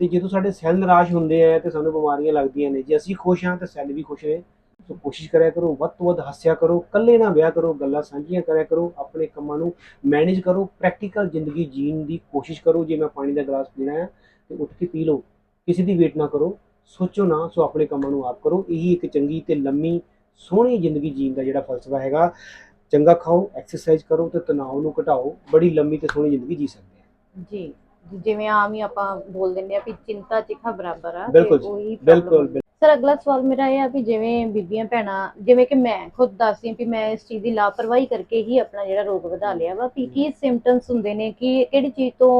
ਤੇ ਜਦੋਂ ਸਾਡੇ ਸੈੱਲ ਨਿਰਾਸ਼ ਹੁੰਦੇ ਆ ਤੇ ਸਾਨੂੰ ਬਿਮਾਰੀਆਂ ਲੱਗਦੀਆਂ ਨੇ। ਜੇ ਅਸੀਂ ਖੁਸ਼ ਹਾਂ ਤਾਂ ਸੈੱਲ ਵੀ ਖੁਸ਼ ਨੇ। ਸੋ ਕੋਸ਼ਿਸ਼ ਕਰਿਆ ਕਰੋ ਵੱਧ ਤੋਂ ਵੱਧ ਹੱਸਿਆ ਕਰੋ ਇਕੱਲੇ ਨਾ ਵਿਆਹ ਕਰੋ ਗੱਲਾਂ ਸਾਂਝੀਆਂ ਕਰਿਆ ਕਰੋ ਆਪਣੇ ਕੰਮਾਂ ਨੂੰ ਮੈਨੇਜ ਕਰੋ ਪ੍ਰੈਕਟੀਕਲ ਜ਼ਿੰਦਗੀ ਜੀਣ ਦੀ ਕੋਸ਼ਿਸ਼ ਕਰੋ ਜੇ ਮੈਂ ਪਾਣੀ ਦਾ ਗਲਾਸ ਪੀਣਾ ਹੈ ਤੇ ਉੱਠ ਕੇ ਪੀ ਲਓ ਕਿਸੇ ਦੀ ਵੇਟ ਨਾ ਕਰੋ ਸੋਚੋ ਨਾ ਸੋ ਆਪਣੇ ਕੰਮਾਂ ਨੂੰ ਆਪ ਕਰੋ ਇਹੀ ਇੱਕ ਚੰਗੀ ਤੇ ਲੰਮੀ ਸੋਹਣੀ ਜ਼ਿੰਦਗੀ ਜੀਣ ਦਾ ਜਿਹੜਾ ਫਲਸਫਾ ਹੈਗਾ ਚੰਗਾ ਖਾਓ ਐਕਸਰਸਾਈਜ਼ ਕਰੋ ਤੇ ਤਣਾਅ ਨੂੰ ਘਟਾਓ ਬੜੀ ਲੰਮੀ ਤੇ ਸੋਹਣੀ ਜ਼ਿੰਦਗੀ ਜੀ ਸਕਦੇ ਆ ਜੀ ਜਿਵੇਂ ਆਮ ਹੀ ਆਪਾਂ ਬੋਲ ਦਿੰਦੇ ਆ ਵੀ ਚਿੰਤਾ ਚਿਖਾ ਬਰਾਬਰ ਆ ਉਹੀ ਬਿਲਕੁਲ ਬਿਲਕੁਲ। ਸਰ, ਅਗਲਾ ਸਵਾਲ ਮੇਰਾ ਇਹ ਆ ਵੀ ਜਿਵੇਂ ਬੀਬੀਆਂ ਭੈਣਾਂ, ਜਿਵੇਂ ਕਿ ਮੈਂ ਖੁਦ ਦੱਸਦੀ ਹਾਂ ਵੀ ਮੈਂ ਇਸ ਚੀਜ਼ ਦੀ ਲਾਪਰਵਾਹੀ ਕਰਕੇ ਹੀ ਆਪਣਾ ਜਿਹੜਾ ਰੋਗ ਵਧਾ ਲਿਆ ਵਾ, ਵੀ ਕੀ ਸਿੰਪਟਮਸ ਹੁੰਦੇ ਨੇ, ਕਿ ਕਿਹੜੀ ਚੀਜ਼ ਤੋਂ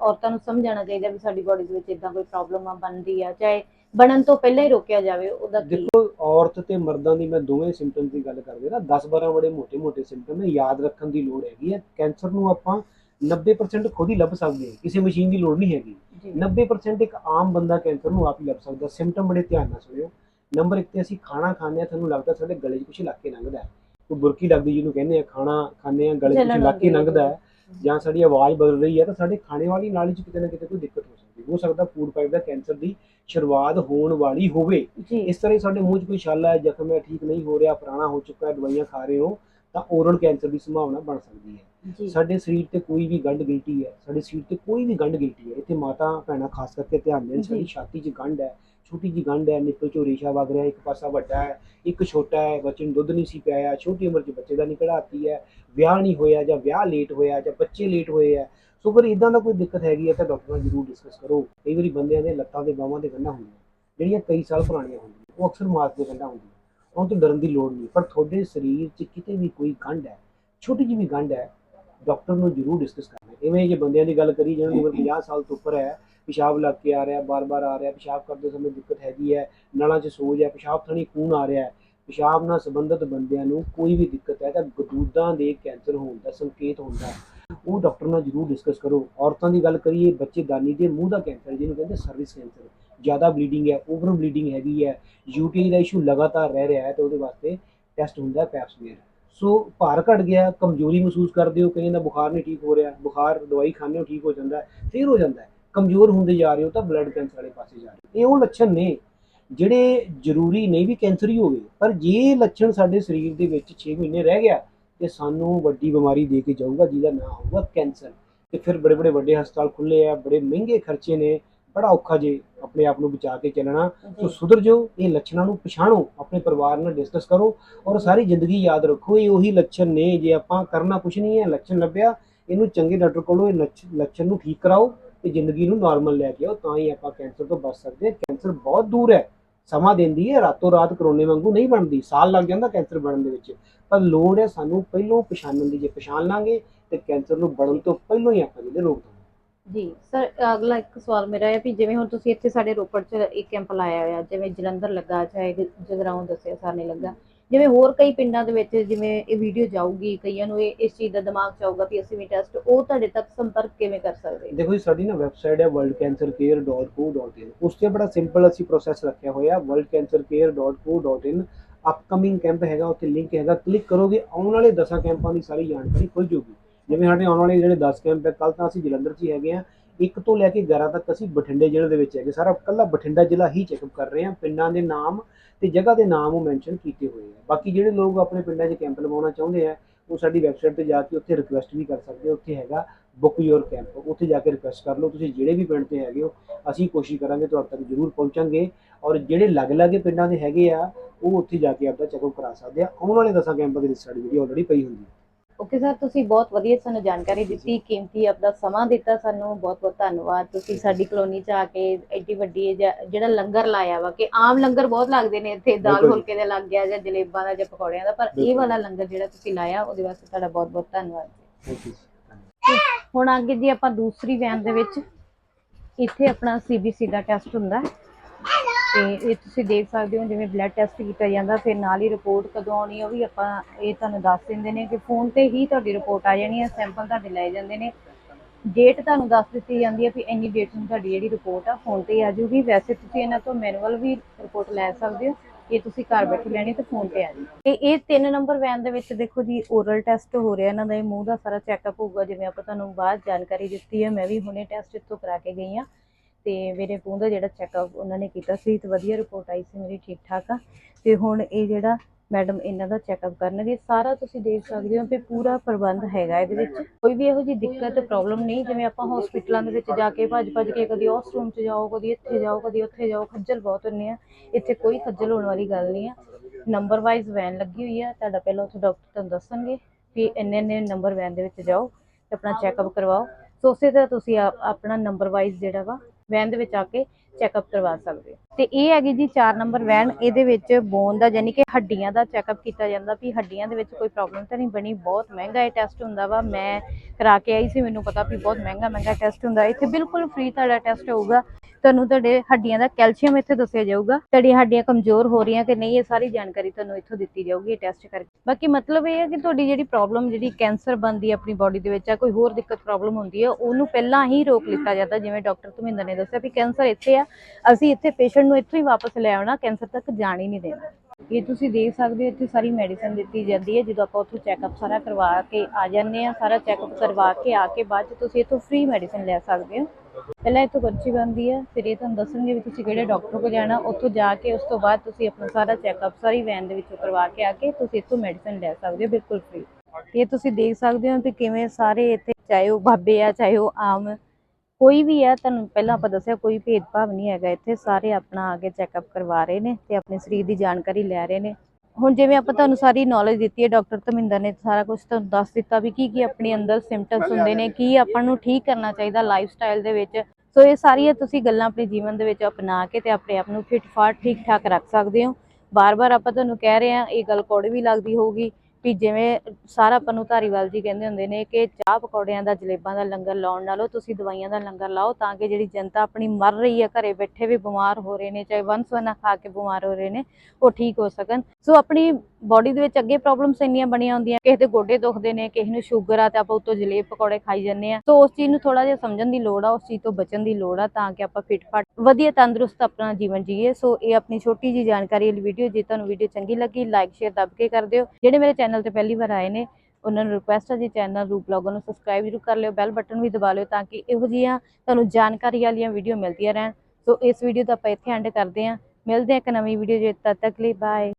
ਔਰਤਾਂ ਨੂੰ ਸਮਝਣਾ ਚਾਹੀਦਾ ਵੀ ਸਾਡੀ ਬਾਡੀ ਦੇ ਵਿੱਚ ਇਦਾਂ ਕੋਈ ਪ੍ਰੋਬਲਮ ਆ, ਬਣਦੀ ਆ, ਚਾਹੇ ਬਣਨ ਤੋਂ ਪਹਿਲਾਂ ਹੀ ਰੋਕਿਆ ਜਾਵੇ, ਉਹਦਾ ਕੀ ਦੇਖੋ, ਔਰਤ ਤੇ ਮਰਦਾਂ ਦੀ ਮੈਂ ਦੋਵੇਂ ਸਿੰਪਟਮਸ ਦੀ ਗੱਲ ਕਰਦੇ ਨਾ 10 12 ਬੜੇ ਮੋٹے ਮੋٹے ਸਿੰਪਟਮ ਨੇ, ਯਾਦ ਰੱਖਣ ਦੀ ਲੋੜ ਹੈਗੀ ਹੈ ਕੈਂਸਰ ਨੂੰ ਆਪਾਂ 90% ਖੁਦ ਹੀ ਲੱਭ ਸਕਦੇ ਹਾਂ ਕਿਸੇ ਮਸ਼ੀਨ ਦੀ ਲੋੜ ਨਹੀਂ ਹੈਗੀ। ਜੀ। 90% ਇੱਕ ਆਮ ਬੰਦਾ ਕੈਂਸਰ ਨੂੰ ਆਪ ਹੀ ਲੱਭ ਸਕਦਾ। ਸਿੰਪਟਮ ਬੜੇ ਧਿਆਨ ਨਾਲ ਸੁਣਿਓ। ਨੰਬਰ 1 ਤੇ ਅਸੀਂ ਖਾਣਾ ਖਾਂਦੇ ਹਾਂ ਤੁਹਾਨੂੰ ਲੱਗਦਾ ਸਾਡੇ ਗਲੇ 'ਚ ਕੁਝ ਲੱਗ ਕੇ ਲੰਘਦਾ ਹੈ। ਕੋਈ ਬੁਰਕੀ ਲੱਗਦੀ ਜਿਹਨੂੰ ਕਹਿੰਦੇ ਆ ਖਾਣਾ ਖਾਂਦੇ ਆ ਗਲੇ 'ਚ ਕੁਝ ਲੱਗ ਕੇ ਲੰਘਦਾ ਹੈ। ਜਾਂ ਸਾਡੀ ਆਵਾਜ਼ ਬਦਲ ਰਹੀ ਹੈ ਤਾਂ ਸਾਡੇ ਖਾਣੇ ਵਾਲੀ ਨਾਲੀ 'ਚ ਕਿਤੇ ਨਾ ਕਿਤੇ ਕੋਈ ਦਿੱਕਤ ਹੋ ਸਕਦੀ ਹੈ। ਸਕਦਾ ਫੂਡ ਪਾਈਪ ਦਾ ਕੈਂਸਰ ਦੀ ਸ਼ੁਰੂਆਤ ਹੋਣ ਵਾਲੀ ਹੋਵੇ। ਇਸ ਤਰ੍ਹਾਂ ਹੀ ਸਾਡੇ ਮੂੰਹ 'ਚ ਕੋਈ ਛਾਲਾ ਹੈ ਜ਼ਖਮ ਹੈ ਠੀਕ ਨਹੀਂ ਹੋ ਰਿਹਾ ਪੁਰਾਣਾ ਹੋ ਚੁੱਕਾ ਹੈ ਦਵਾਈਆਂ ਖਾ ਰਹੇ ਹੋ। ਤਾਂ ਓਰਲ ਕੈਂਸਰ ਦੀ ਸੰਭਾਵਨਾ ਬਣ ਸਕਦੀ ਹੈ। ਸਾਡੇ ਸਰੀਰ ਤੇ ਕੋਈ ਵੀ ਗੰਢ ਗਿਲਟੀ ਹੈ ਸਾਡੇ ਸਰੀਰ ਤੇ ਕੋਈ ਵੀ ਗੰਢ ਗਿਲਟੀ ਹੈ ਇੱਥੇ ਮਾਤਾ ਭੈਣਾਂ ਖਾਸ ਕਰਕੇ ਧਿਆਨ ਦੇਣ। ਸਾਡੀ ਛਾਤੀ 'ਚ ਗੰਢ ਹੈ ਛੋਟੀ ਜੀ ਗੰਢ ਹੈ ਨਿੱਪਲ 'ਚੋਂ ਰੇਸ਼ਾ ਵਗ ਰਿਹਾ ਇੱਕ ਪਾਸਾ ਵੱਡਾ ਹੈ ਇੱਕ ਛੋਟਾ ਹੈ ਬੱਚੇ ਨੂੰ ਦੁੱਧ ਨਹੀਂ ਸੀ ਪਿਆਇਆ ਛੋਟੀ ਉਮਰ 'ਚ ਬੱਚੇ ਦਾ ਨਿਕੜਾਤੀ ਹੈ ਵਿਆਹ ਨਹੀਂ ਹੋਇਆ ਜਾਂ ਵਿਆਹ ਲੇਟ ਹੋਇਆ ਜਾਂ ਬੱਚੇ ਲੇਟ ਹੋਏ ਆ ਸੋ ਅਗਰ ਇਦਾਂ ਦਾ ਕੋਈ ਦਿੱਕਤ ਹੈਗੀ ਹੈ ਤਾਂ ਡਾਕਟਰ ਨਾਲ ਜ਼ਰੂਰ ਡਿਸਕਸ ਕਰੋ। ਕਈ ਵਾਰੀ ਬੰਦਿਆਂ ਦੇ ਲੱਤਾਂ ਦੇ ਬਾਹਾਂ ਦੇ ਗੰਢਾਂ ਹੁੰਦੀਆਂ ਜਿਹੜੀਆਂ ਕਈ ਸਾਲ ਪੁਰਾਣੀਆਂ ਹੁੰਦੀਆਂ ਉਹ ਅਕਸਰ ਮਾਸ ਦੇ ਗੰਢਾਂ ਹੁੰਦੀਆਂ। ਉਹਨਾਂ ਤੋਂ ਡਰਨ ਦੀ ਲੋੜ ਨਹੀਂ, ਪਰ ਤੁਹਾਡੇ ਸਰੀਰ 'ਚ ਕਿਤੇ ਵੀ ਕੋਈ ਗੰਢ ਹੈ, ਛੋਟੀ ਜਿਹੀ ਵੀ ਗੰਢ ਹੈ, ਡਾਕਟਰ ਨੂੰ ਜ਼ਰੂਰ ਡਿਸਕਸ ਕਰਨਾ ਇਵੇਂ ਜੇ ਬੰਦਿਆਂ ਦੀ ਗੱਲ ਕਰੀ ਜਿਹਨਾਂ ਦੀ ਉਮਰ 50 ਸਾਲ ਤੋਂ ਉੱਪਰ ਹੈ, ਪਿਸ਼ਾਬ ਲੱਗ ਕੇ ਆ ਰਿਹਾ, ਬਾਰ-ਬਾਰ ਆ ਰਿਹਾ, ਪਿਸ਼ਾਬ ਕਰਦੇ ਸਮੇਂ ਦਿੱਕਤ ਹੈਗੀ ਹੈ, ਨਲਾਂ 'ਚ ਸੋਜ ਹੈ, ਪਿਸ਼ਾਬ ਥਣੀ ਖੂਨ ਆ ਰਿਹਾ ਹੈ, ਪਿਸ਼ਾਬ ਨਾਲ ਸੰਬੰਧਿਤ ਬੰਦਿਆਂ ਨੂੰ ਕੋਈ ਵੀ ਦਿੱਕਤ ਹੈ ਤਾਂ ਗਦੂਦਾਂ ਦੇ ਕੈਂਸਰ ਹੋਣ ਦਾ ਸੰਕੇਤ ਹੁੰਦਾ ਹੈ। ਉਹ ਡਾਕਟਰ ਨਾਲ ਜ਼ਰੂਰ ਡਿਸਕਸ ਕਰੋ। ਔਰਤਾਂ ਦੀ ਗੱਲ ਕਰੀਏ ਬੱਚੇਦਾਨੀ ਦੇ ਮੂੰਹ ਦਾ ਕੈਂਸਰ, ਜਿਹਨੂੰ ਕਹਿੰਦੇ ਸਰਵਿਸ ਕੈਂਸਰ। ਜ਼ਿਆਦਾ ਬਲੀਡਿੰਗ ਹੈ ਓਵਰ ਬਲੀਡਿੰਗ ਹੈਗੀ ਹੈ ਯੂਟੀ ਦਾ ਇਸ਼ੂ ਲਗਾਤਾਰ ਰਹਿ ਰਿਹਾ ਹੈ ਤੇ ਉਹਦੇ ਵਾਸਤੇ ਟੈਸਟ ਹੁੰਦਾ ਹੈ ਸੋ ਭਾਰ ਘਟ ਗਿਆ, ਕਮਜ਼ੋਰੀ ਮਹਿਸੂਸ ਕਰਦੇ ਹੋ, ਕਈਆਂ ਦਾ ਬੁਖਾਰ ਨਹੀਂ ਠੀਕ ਹੋ ਰਿਹਾ, ਬੁਖਾਰ ਦਵਾਈ ਖਾਂਦੇ ਹੋ, ਠੀਕ ਹੋ ਜਾਂਦਾ ਫਿਰ ਹੋ ਜਾਂਦਾ ਕਮਜ਼ੋਰ ਹੁੰਦੇ ਜਾ ਰਹੇ ਹੋ ਤਾਂ ਬਲੱਡ ਕੈਂਸਰ ਵਾਲੇ ਪਾਸੇ ਜਾ ਰਹੇ ਇਹ ਉਹ ਲੱਛਣ ਨੇ ਜਿਹੜੇ ਜ਼ਰੂਰੀ ਨਹੀਂ ਵੀ ਕੈਂਸਰ ਹੀ ਹੋਵੇ, ਪਰ ਜੇ ਲੱਛਣ ਸਾਡੇ ਸਰੀਰ ਦੇ ਵਿੱਚ 6 ਮਹੀਨੇ ਰਹਿ ਗਿਆ ਤੇ ਸਾਨੂੰ ਵੱਡੀ ਬਿਮਾਰੀ ਦੇ ਕੇ ਜਾਊਗਾ, ਜਿਹਦਾ ਨਾਮ ਹੋਊਗਾ ਕੈਂਸਰ ਤੇ ਫਿਰ ਬੜੇ ਬੜੇ ਵੱਡੇ ਹਸਪਤਾਲ ਖੁੱਲੇ ਆ, ਬੜੇ ਮਹਿੰਗੇ ਖਰਚੇ ਨੇ ਬੜਾ ਔਖਾ ਜੇ ਆਪਣੇ ਆਪ ਨੂੰ ਬਚਾ ਕੇ ਚੱਲਣਾ। ਸੋ ਸੁਧਰ ਜਾਓ ਇਹ ਲੱਛਣਾਂ ਨੂੰ ਪਛਾਣੋ ਆਪਣੇ ਪਰਿਵਾਰ ਨਾਲ ਡਿਸਕਸ ਕਰੋ ਔਰ ਸਾਰੀ ਜ਼ਿੰਦਗੀ ਯਾਦ ਰੱਖੋ। ਇਹ ਉਹੀ ਲੱਛਣ ਨੇ ਜੇ ਆਪਾਂ ਕਰਨਾ ਕੁਝ ਨਹੀਂ ਹੈ ਲੱਛਣ ਲੱਭਿਆ ਇਹਨੂੰ ਚੰਗੇ ਡਾਕਟਰ ਕੋਲੋਂ ਇਹ ਲੱਛ- ਲੱਛਣ ਨੂੰ ਠੀਕ ਕਰਾਓ ਤੇ ਜ਼ਿੰਦਗੀ ਨੂੰ ਨਾਰਮਲ ਲੈ ਕੇ ਆਓ ਤਾਂ ਹੀ ਆਪਾਂ ਕੈਂਸਰ ਤੋਂ ਬਚ ਸਕਦੇ ਹਾਂ। ਕੈਂਸਰ ਬਹੁਤ ਦੂਰ ਹੈ ਸਮਾਂ ਦਿੰਦੀ ਹੈ ਰਾਤੋਂ ਰਾਤ ਕਰੋਨੇ ਵਾਂਗੂ ਨਹੀਂ ਬਣਦੀ ਸਾਲ ਲੱਗ ਜਾਂਦਾ ਕੈਂਸਰ ਬਣਨ ਦੇ ਵਿੱਚ। ਪਰ ਲੋੜ ਹੈ ਸਾਨੂੰ ਪਹਿਲੋਂ ਪਛਾਣਨ ਦੀ ਜੇ ਪਛਾਣ ਲਾਂਗੇ ਤੇ ਕੈਂਸਰ ਨੂੰ ਬਣਨ ਤੋਂ ਪਹਿਲਾਂ ਹੀ ਆਪਾਂ ਜਿਹੜੇ ਰੋਕ ਜੀ, ਸਰ, ਅਗਲਾ ਇੱਕ ਸਵਾਲ ਮੇਰਾ ਹੈ ਵੀ ਜਿਵੇਂ ਹੁਣ ਤੁਸੀਂ ਇੱਥੇ ਸਾਡੇ ਰੋਪੜ 'ਚ ਇੱਕ ਕੈਂਪ ਲਾਇਆ ਹੋਇਆ, ਜਿਵੇਂ ਜਲੰਧਰ ਲੱਗਾ, ਚਾਹੇ ਗ- ਜਗਰਾਉਂ ਦੱਸਿਆ ਸਰ ਨੇ ਲੱਗਾ, ਜਿਵੇਂ ਹੋਰ ਕਈ ਪਿੰਡਾਂ ਦੇ ਵਿੱਚ ਜਿਵੇਂ ਇਹ ਵੀਡੀਓ ਜਾਊਗੀ, ਕਈਆਂ ਨੂੰ ਇਹ, ਇਸ ਚੀਜ਼ ਦਾ ਦਿਮਾਗ 'ਚ ਆਊਗਾ ਵੀ ਅਸੀਂ ਵੀ ਟੈਸਟ ਉਹ ਤੁਹਾਡੇ ਤੱਕ ਸੰਪਰਕ ਕਿਵੇਂ ਕਰ ਸਕਦੇ ਦੇਖੋ ਜੀ, ਸਾਡੀ ਨਾ ਵੈਬਸਾਈਟ ਹੈ worldcancercare.co.in ਉਸ ਤੇ ਬੜਾ ਸਿੰਪਲ ਅਸੀਂ ਪ੍ਰੋਸੈਸ ਰੱਖਿਆ ਹੋਇਆ worldcancercare.co.in ਅਪਕਮਿੰਗ ਕੈਂਪ ਹੈਗਾ, ਉੱਥੇ ਲਿੰਕ ਹੈਗਾ ਕਲਿੱਕ ਕਰੋਗੇ, ਆਉਣ ਵਾਲੇ 10 ਕੈਂਪਾਂ ਦੀ ਸਾਰੀ ਜਾਣਕਾਰੀ ਖੁੱਲ ਜੂਗੀ। ਜਿਵੇਂ ਸਾਡੇ ਆਉਣ ਵਾਲੇ ਜਿਹੜੇ 10 ਕੈਂਪ ਹੈ ਕੱਲ ਤਾਂ ਅਸੀਂ ਜਲੰਧਰ 'ਚ ਹੀ ਹੈਗੇ ਆ ਇੱਕ ਤੋਂ ਲੈ ਕੇ 11 ਤੱਕ ਅਸੀਂ ਬਠਿੰਡੇ ਜ਼ਿਲ੍ਹੇ ਦੇ ਵਿੱਚ ਹੈਗੇ। ਸਾਰਾ ਕੱਲਾ ਬਠਿੰਡਾ ਜ਼ਿਲ੍ਹਾ ਹੀ ਚੈੱਕਅਪ ਕਰ ਰਹੇ ਹਾਂ। ਪਿੰਡਾਂ ਦੇ ਨਾਮ ਤੇ ਜਗ੍ਹਾ ਦੇ ਨਾਮ ਉਹ ਮੈਂਸ਼ਨ ਕੀਤੇ ਹੋਏ ਆ। ਬਾਕੀ ਜਿਹੜੇ ਲੋਕ ਆਪਣੇ ਪਿੰਡਾਂ 'ਚ ਕੈਂਪ ਲਵਾਉਣਾ ਚਾਹੁੰਦੇ ਆ, ਉਹ ਸਾਡੀ ਵੈਬਸਾਈਟ ਤੇ ਜਾ ਕੇ ਉੱਥੇ ਰਿਕੁਐਸਟ ਵੀ ਕਰ ਸਕਦੇ ਹੋ ਉੱਥੇ ਹੈਗਾ ਬੁੱਕ ਯੋਰ ਕੈਂਪ ਉੱਥੇ ਜਾ ਕੇ ਰਿਕੁਐਸਟ ਕਰ ਲਓ। ਤੁਸੀਂ ਜਿਹੜੇ ਵੀ ਪਿੰਡ ਤੇ ਹੈਗੇ ਹੋ, ਅਸੀਂ ਕੋਸ਼ਿਸ਼ ਕਰਾਂਗੇ ਤੁਹਾਡੇ ਤੱਕ ਜ਼ਰੂਰ ਪਹੁੰਚਾਂਗੇ। ਔਰ ਜਿਹੜੇ ਲੱਗ-ਲੱਗੇ ਪਿੰਡਾਂ ਦੇ ਹੈਗੇ ਆ, ਉਹ ਉੱਥੇ ਜਾ ਕੇ ਆਪਦਾ ਚੈੱਕਅਪ ਕਰਾ ਸਕਦੇ ਆ। ਆਉਣ ਵਾਲੇ 10 ਕੈਂਪਾਂ ਦੀ ਲਿਸਟ ਸਾਡੀ ਜਿਹੜੀ ਆਲਰੇਡੀ ਪਈ ਹੁੰਦੀ ਹੈ। ਓਕੇ ਸਰ ਤੁਸੀਂ ਬਹੁਤ ਵਧੀਆ ਸਾਨੂੰ ਜਾਣਕਾਰੀ ਦਿੱਤੀ ਕੀਮਤੀ ਆਪਦਾ ਸਮਾਂ ਦਿੱਤਾ ਸਾਨੂੰ ਬਹੁਤ ਬਹੁਤ ਧੰਨਵਾਦ ਤੁਸੀਂ ਸਾਡੀ ਕਲੋਨੀ 'ਚ ਆ ਕੇ ਐਡੀ ਵੱਡੀ ਜਿਹਾ- ਜਿਹੜਾ ਲੰਗਰ ਲਾਇਆ ਵਾ ਕਿ ਆਮ ਲੰਗਰ ਬਹੁਤ ਲੱਗਦੇ ਨੇ ਇੱਥੇ ਦਾਲ ਬਿਲਕੁਲ। ਫੁਲਕੇ ਦੇ ਲੱਗ ਗਿਆ ਜਾਂ ਜਲੇਬਾਂ ਦਾ ਜਾਂ ਪਕੌੜਿਆਂ ਦਾ ਪਰ ਇਹ ਬਿਲਕੁਲ। ਵਾਲਾ ਲੰਗਰ ਜਿਹੜਾ ਤੁਸੀਂ ਲਾਇਆ ਉਹਦੇ ਵਾਸਤੇ ਤੁਹਾਡਾ ਬਹੁਤ ਬਹੁਤ ਧੰਨਵਾਦ ਹੁਣ ਅੱਗੇ ਜੀ ਆਪਾਂ ਦੂਸਰੀ ਵੈਨ ਦੇ ਵਿੱਚ ਇੱਥੇ ਆਪਣਾ ਸੀਬੀਸੀ ਦਾ ਟੈਸਟ ਹੁੰਦਾ ਹੈ। ਤੇ ਇਹ ਤੁਸੀਂ ਦੇਖ ਸਕਦੇ ਹੋ ਜਿਵੇਂ ਬਲੱਡ ਟੈਸਟ ਕੀਤਾ ਜਾਂਦਾ, ਫਿਰ ਨਾਲ ਹੀ ਰਿਪੋਰਟ ਕਦੋਂ ਆਉਣੀ ਹੈ ਉਹ ਵੀ ਆਪਾਂ ਇਹ ਤੁਹਾਨੂੰ ਦੱਸ ਦਿੰਦੇ ਨੇ ਕਿ ਫੋਨ ਤੇ ਹੀ ਤੁਹਾਡੀ ਰਿਪੋਰਟ ਆ ਜਾਣੀ ਹੈ ਸੈਂਪਲ ਤੁਹਾਡੇ ਲਏ ਜਾਂਦੇ ਨੇ। ਡੇਟ ਤੁਹਾਨੂੰ ਦੱਸ ਦਿੱਤੀ ਜਾਂਦੀ ਹੈ ਵੀ ਇੰਨੀ ਡੇਟ ਨੂੰ ਤੁਹਾਡੀ ਜਿਹੜੀ ਰਿਪੋਰਟ ਆ ਫੋਨ ਤੇ ਹੀ ਆ ਜਾਊਗੀ। ਵੈਸੇ ਤੁਸੀਂ ਇਹਨਾਂ ਤੋਂ ਮੈਨੂਅਲ ਵੀ ਰਿਪੋਰਟ ਲੈ ਸਕਦੇ ਹੋ ਇਹ ਤੁਸੀਂ ਘਰ ਬੈਠੇ ਲੈਣੀ ਤੇ ਫੋਨ ਤੇ ਆ ਜਾਊਗੀ ਤੇ ਇਹ ਤਿੰਨ ਨੰਬਰ ਵੈਨ ਦੇ ਵਿੱਚ ਦੇਖੋ ਜੀ ਓਰਲ ਟੈਸਟ ਹੋ ਰਿਹਾ, ਇਹਨਾਂ ਦਾ ਇਹ ਮੂੰਹ ਦਾ ਸਾਰਾ ਚੈੱਕਅਪ ਹੋਊਗਾ, ਜਿਵੇਂ ਆਪਾਂ ਤੁਹਾਨੂੰ ਬਾਅਦ ਜਾਣਕਾਰੀ ਦਿੱਤੀ ਹੈ ਮੈਂ ਵੀ ਹੁਣੇ ਟੈਸਟ ਇੱਥੋਂ ਕਰਾ ਕੇ ਗਈ ਆ ਤੇ ਮੇਰੇ ਮੂੰਹ ਦਾ ਜਿਹੜਾ ਚੈੱਕਅਪ ਉਹਨਾਂ ਨੇ ਕੀਤਾ ਸੀ ਤੇ ਵਧੀਆ ਰਿਪੋਰਟ ਆਈ ਸੀ ਮੇਰੀ ਠੀਕ ਠਾਕ ਆ। ਤੇ ਹੁਣ ਇਹ ਜਿਹੜਾ ਮੈਡਮ ਇਹਨਾਂ ਦਾ ਚੈੱਕਅਪ ਕਰਨਗੇ, ਸਾਰਾ ਤੁਸੀਂ ਦੇਖ ਸਕਦੇ ਹੋ ਕਿ ਪੂਰਾ ਪ੍ਰਬੰਧ ਹੈਗਾ ਇਹਦੇ ਵਿੱਚ। ਕੋਈ ਵੀ ਇਹੋ ਜਿਹੀ ਦਿੱਕਤ ਪ੍ਰੋਬਲਮ ਨਹੀਂ, ਜਿਵੇਂ ਆਪਾਂ ਹਸਪੀਟਲਾਂ ਦੇ ਵਿੱਚ ਜਾ ਕੇ ਭੱਜ ਭੱਜ ਕੇ ਕਦੀ ਉਸ ਰੂਮ 'ਚ ਜਾਓ, ਕਦੀ ਇੱਥੇ ਜਾਓ, ਕਦੀ ਉੱਥੇ ਜਾਓ, ਖੱਜਲ ਬਹੁਤ ਹੁੰਨੇ ਆ। ਇੱਥੇ ਕੋਈ ਖੱਜਲ ਹੋਣ ਵਾਲੀ ਗੱਲ ਨਹੀਂ ਆ। ਨੰਬਰ ਵਾਈਜ਼ ਵੈਨ ਲੱਗੀ ਹੋਈ ਆ, ਤੁਹਾਡਾ ਪਹਿਲਾਂ ਉੱਥੇ ਡਾਕਟਰ ਤੁਹਾਨੂੰ ਦੱਸਣਗੇ ਕਿ ਇੰਨੇ ਇੰਨੇ ਨੰਬਰ ਵੈਨ ਦੇ ਵਿੱਚ ਜਾਓ ਤੇ ਆਪਣਾ ਚੈੱਕਅਪ ਕਰਵਾਓ। ਸੋ ਉਸੇ ਤਰ੍ਹਾਂ ਤੁਸੀਂ ਆ- ਆਪਣਾ ਨੰਬਰ ਵਾਈਜ਼ ਜਿਹੜਾ ਵਾ ਵੈਨ ਦੇ ਵਿੱਚ ਆ ਕੇ ਚੈੱਕਅਪ ਕਰਵਾ ਸਕਦੇ ਹੋ ਤੇ ਇਹ ਹੈਗੀ ਜੀ 4 ਨੰਬਰ ਵੈਨ, ਇਹਦੇ ਵਿੱਚ ਬੋਨ ਦਾ ਯਾਨੀ ਕਿ ਹੱਡੀਆਂ ਦਾ ਚੈੱਕਅਪ ਕੀਤਾ ਜਾਂਦਾ ਵੀ ਹੱਡੀਆਂ ਦੇ ਵਿੱਚ ਕੋਈ ਪ੍ਰੋਬਲਮ ਤਾਂ ਨਹੀਂ ਬਣੀ, ਬਹੁਤ ਮਹਿੰਗਾ ਇਹ ਟੈਸਟ ਹੁੰਦਾ ਵਾ। ਮੈਂ ਕਰਾ ਕੇ ਆਈ ਸੀ, ਮੈਨੂੰ ਪਤਾ ਵੀ ਬਹੁਤ ਮਹਿੰਗਾ ਮਹਿੰਗਾ ਟੈਸਟ ਹੁੰਦਾ। ਇੱਥੇ ਬਿਲਕੁਲ ਫ੍ਰੀ ਤੁਹਾਡਾ ਟੈਸਟ ਹੋਊਗਾ। ਤੁਹਾਨੂੰ ਤੁਹਾਡੇ ਹੱਡੀਆਂ ਦਾ ਕੈਲਸ਼ੀਅਮ ਇੱਥੇ ਦੱਸਿਆ ਜਾਊਗਾ। ਤੁਹਾਡੀਆਂ ਹੱਡੀਆਂ ਕਮਜ਼ੋਰ ਹੋ ਰਹੀਆਂ ਕਿ ਨਹੀਂ, ਇਹ ਸਾਰੀ ਜਾਣਕਾਰੀ ਤੁਹਾਨੂੰ ਇੱਥੋਂ ਦਿੱਤੀ ਜਾਊਗੀ ਇਹ ਟੈਸਟ ਕਰਕੇ। ਬਾਕੀ ਮਤਲਬ ਇਹ ਹੈ ਕਿ ਤੁਹਾਡੀ ਜਿਹੜੀ ਪ੍ਰੋਬਲਮ ਜਿਹੜੀ ਕੈਂਸਰ ਬਣਦੀ ਹੈ ਆਪਣੀ ਬਾਡੀ ਦੇ ਵਿੱਚ ਆ ਕੋਈ ਹੋਰ ਦਿੱਕਤ ਪ੍ਰੋਬਲਮ ਹੁੰਦੀ ਹੈ, ਉਹਨੂੰ ਪਹਿਲਾਂ ਹੀ ਰੋਕ ਲਿੱਤਾ ਜਾਂਦਾ। ਜਿਵੇਂ ਡਾਕਟਰ ਧੁਮਿੰਦਰ ਨੇ ਦੱਸਿਆ ਵੀ ਕੈਂਸਰ ਇੱਥੇ ਆ ਅਸੀਂ ਇੱਥੇ ਪੇਸ਼ੈਂਟ ਨੂੰ ਇੱਥੋਂ ਹੀ ਵਾਪਸ ਲੈ ਆਉਣਾ, ਕੈਂਸਰ ਤੱਕ ਜਾਣ ਹੀ ਨਹੀਂ ਦੇਣਾ। ਇਹ ਤੁਸੀਂ ਦੇਖ ਸਕਦੇ ਹੋ, ਇੱਥੇ ਸਾਰੀ ਮੈਡੀਸਨ ਦਿੱਤੀ ਜਾਂਦੀ ਹੈ, ਜਦੋਂ ਆਪਾਂ ਉੱਥੋਂ ਚੈੱਕਅਪ ਸਾਰਾ ਕਰਵਾ ਕੇ ਆ ਜਾਂਦੇ ਆ ਸਾਰਾ ਚੈੱਕਅਪ ਕਰਵਾ ਕੇ ਆ ਕੇ ਬਾਅਦ ਚ ਤੁਸੀਂ ਇੱਥੋਂ ਫ੍ਰੀ ਮੈਡੀਸਨ ਲੈ ਸਕਦੇ ਹੋ। ਪਹਿਲਾਂ ਇੱਥੋਂ ਪਰਚੀ ਬਣਦੀ ਹੈ, ਫਿਰ ਇਹ ਤੁਹਾਨੂੰ ਦੱਸਣਗੇ ਵੀ ਤੁਸੀਂ ਕਿਹੜੇ ਡਾਕਟਰ ਕੋਲ ਜਾਣਾ, ਉੱਥੋਂ ਜਾ ਕੇ ਉਸ ਤੋਂ ਬਾਅਦ ਤੁਸੀਂ ਆਪਣਾ ਸਾਰਾ ਚੈੱਕਅਪ ਸਾਰੀ ਵੈਨ ਦੇ ਵਿੱਚੋਂ ਕਰਵਾ ਕੇ ਆ ਕੇ ਤੁਸੀਂ ਇੱਥੋਂ ਮੈਡੀਸਨ ਲੈ ਸਕਦੇ ਹੋ, ਬਿਲਕੁਲ ਫ੍ਰੀ ਇਹ ਤੁਸੀਂ ਦੇਖ ਸਕਦੇ ਹੋ ਕਿ ਕਿਵੇਂ ਸਾਰੇ ਇੱਥੇ, ਚਾਹੇ ਉਹ ਬਾਬੇ ਆ, ਚਾਹੇ ਉਹ ਆਮ ਕੋਈ ਵੀ ਹੈ, ਤੁਹਾਨੂੰ ਪਹਿਲਾਂ ਆਪਾਂ ਦੱਸਿਆ ਕੋਈ ਭੇਦਭਾਵ ਨਹੀਂ ਹੈਗਾ। ਇੱਥੇ ਸਾਰੇ ਆਪਣਾ ਆ ਕੇ ਚੈੱਕਅਪ ਕਰਵਾ ਰਹੇ ਨੇ ਤੇ ਆਪਣੇ ਸਰੀਰ ਦੀ ਜਾਣਕਾਰੀ ਲੈ ਰਹੇ ਨੇ। ਹੁਣ ਜਿਵੇਂ ਆਪਾਂ ਤੁਹਾਨੂੰ ਸਾਰੀ ਨੌਲੇਜ ਦਿੱਤੀ ਹੈ ਡਾਕਟਰ ਧਮਿੰਦਰ ਨੇ ਸਾਰਾ ਕੁਝ ਤੁਹਾਨੂੰ ਦੱਸ ਦਿੱਤਾ ਵੀ ਕੀ ਕੀ ਆਪਣੇ ਅੰਦਰ ਸਿੰਪਟਮਸ ਹੁੰਦੇ ਨੇ, ਕੀ ਆਪਾਂ ਨੂੰ ਠੀਕ ਕਰਨਾ ਚਾਹੀਦਾ ਲਾਈਫ ਸਟਾਈਲ ਦੇ ਵਿੱਚ। ਸੋ ਇਹ ਸਾਰੀਆਂ ਤੁਸੀਂ ਗੱਲਾਂ ਆਪਣੇ ਜੀਵਨ ਦੇ ਵਿੱਚ ਅਪਣਾ ਕੇ ਤੇ ਆਪਣੇ ਆਪ ਨੂੰ ਫਿਟ ਫਾਟ ਠੀਕ ਠਾਕ ਰੱਖ ਸਕਦੇ ਹੋ। ਬਾਰ-ਬਾਰ ਆਪਾਂ ਤੁਹਾਨੂੰ ਕਹਿ ਰਹੇ ਹਾਂ, ਇਹ ਗੱਲ ਕੋੜ ਵੀ ਲੱਗਦੀ ਹੋਊਗੀ। ਵੀ ਜਿਵੇਂ ਸਾਰਾ ਆਪਾਂ ਨੂੰ ਧਾਰੀਵਾਲ ਜੀ ਕਹਿੰਦੇ ਹੁੰਦੇ ਨੇ ਕਿ ਚਾਹ ਪਕੌੜਿਆਂ ਦਾ, ਜਲੇਬਾਂ ਦਾ ਲੰਗਰ ਲਾਉਣ ਨਾਲੋਂ ਤੁਸੀਂ ਦਵਾਈਆਂ ਦਾ ਲੰਗਰ ਲਾਓ ਤਾਂ ਕਿ ਜਿਹੜੀ ਜਨਤਾ ਆਪਣੀ ਮਰ ਰਹੀ ਹੈ, ਘਰੇ ਬੈਠੇ ਵੀ ਬਿਮਾਰ ਹੋ ਰਹੇ ਨੇ, ਚਾਹੇ ਵੰਸਵਨਾ ਖਾ ਕੇ ਬਿਮਾਰ ਹੋ ਰਹੇ ਨੇ, ਉਹ ਠੀਕ ਹੋ ਸਕਣ। ਸੋ ਆਪਣੀ ਬਾਡੀ ਦੇ ਵਿੱਚ ਅੱਗੇ ਪ੍ਰੋਬਲਮਸ ਇੰਨੀਆਂ ਬਣੀਆਂ ਹੁੰਦੀਆਂ, ਕਿਸੇ ਦੇ ਗੋਡੇ ਦੁਖਦੇ ਨੇ, ਕਿਸੇ ਨੂੰ ਸ਼ੂਗਰ ਆ ਤੇ ਆਪਾਂ ਉੱਤੋਂ ਜਲੇਬ ਪਕੌੜੇ ਖਾਈ ਜਾਂਦੇ ਆ ਸੋ ਉਸ ਚੀਜ਼ ਨੂੰ ਥੋੜਾ ਜਿਹਾ ਸਮਝਣ ਦੀ ਲੋੜ ਆ, ਉਸ ਚੀਜ਼ ਤੋਂ ਬਚਣ ਦੀ ਲੋੜ ਆ ਤਾਂ ਕਿ ਆਪਾਂ ਫਿਟ ਫਾਟ ਵਧੀਆ ਤੰਦਰੁਸਤ ਆਪਣਾ ਜੀਵਨ ਜੀਏ। ਸੋ ਇਹ ਆਪਣੀ ਛੋਟੀ ਜੀ ਜਾਣਕਾਰੀ ਵਾਲੀ ਵੀਡੀਓ ਜੇ ਤੁਹਾਨੂੰ ਵੀਡੀਓ ਚੰਗੀ ਲੱਗੀ ਲਾਈਕ ਸ਼ੇਅਰ ਦੱਬ ਕੇ ਕਰ ਦਿਓ। ਜਿਹੜੇ ਮੇਰੇ ਚੈਨਲ ਤੇ ਪਹਿਲੀ ਵਾਰ ਆਏ ਨੇ, ਉਹਨਾਂ ਨੂੰ ਰਿਕੁਐਸਟ ਹੈ ਜੀ ਚੈਨਲ ਰੂਪ ਬਲੌਗਰ ਨੂੰ ਸਬਸਕ੍ਰਾਈਬ ਜ਼ਰੂਰ ਕਰ ਲਿਓ ਬੈਲ ਬਟਨ ਵੀ ਦਬਾ ਲਿਓ ਤਾਂ ਕਿ ਇਹੋ ਜਿਹੀਆਂ ਤੁਹਾਨੂੰ ਜਾਣਕਾਰੀ ਵਾਲੀਆਂ ਵੀਡੀਓ ਮਿਲਦੀਆਂ ਰਹਿਣ। ਸੋ ਇਸ ਵੀਡੀਓ ਦਾ ਆਪਾਂ ਇੱਥੇ ਐਂਡ ਕਰਦੇ ਹਾਂ। ਮਿਲਦੇ ਹਾਂ ਇੱਕ ਨਵੀਂ ਵੀਡੀਓ ਜੇ ਤਦ ਤੱਕ ਲਈ ਬਾਏ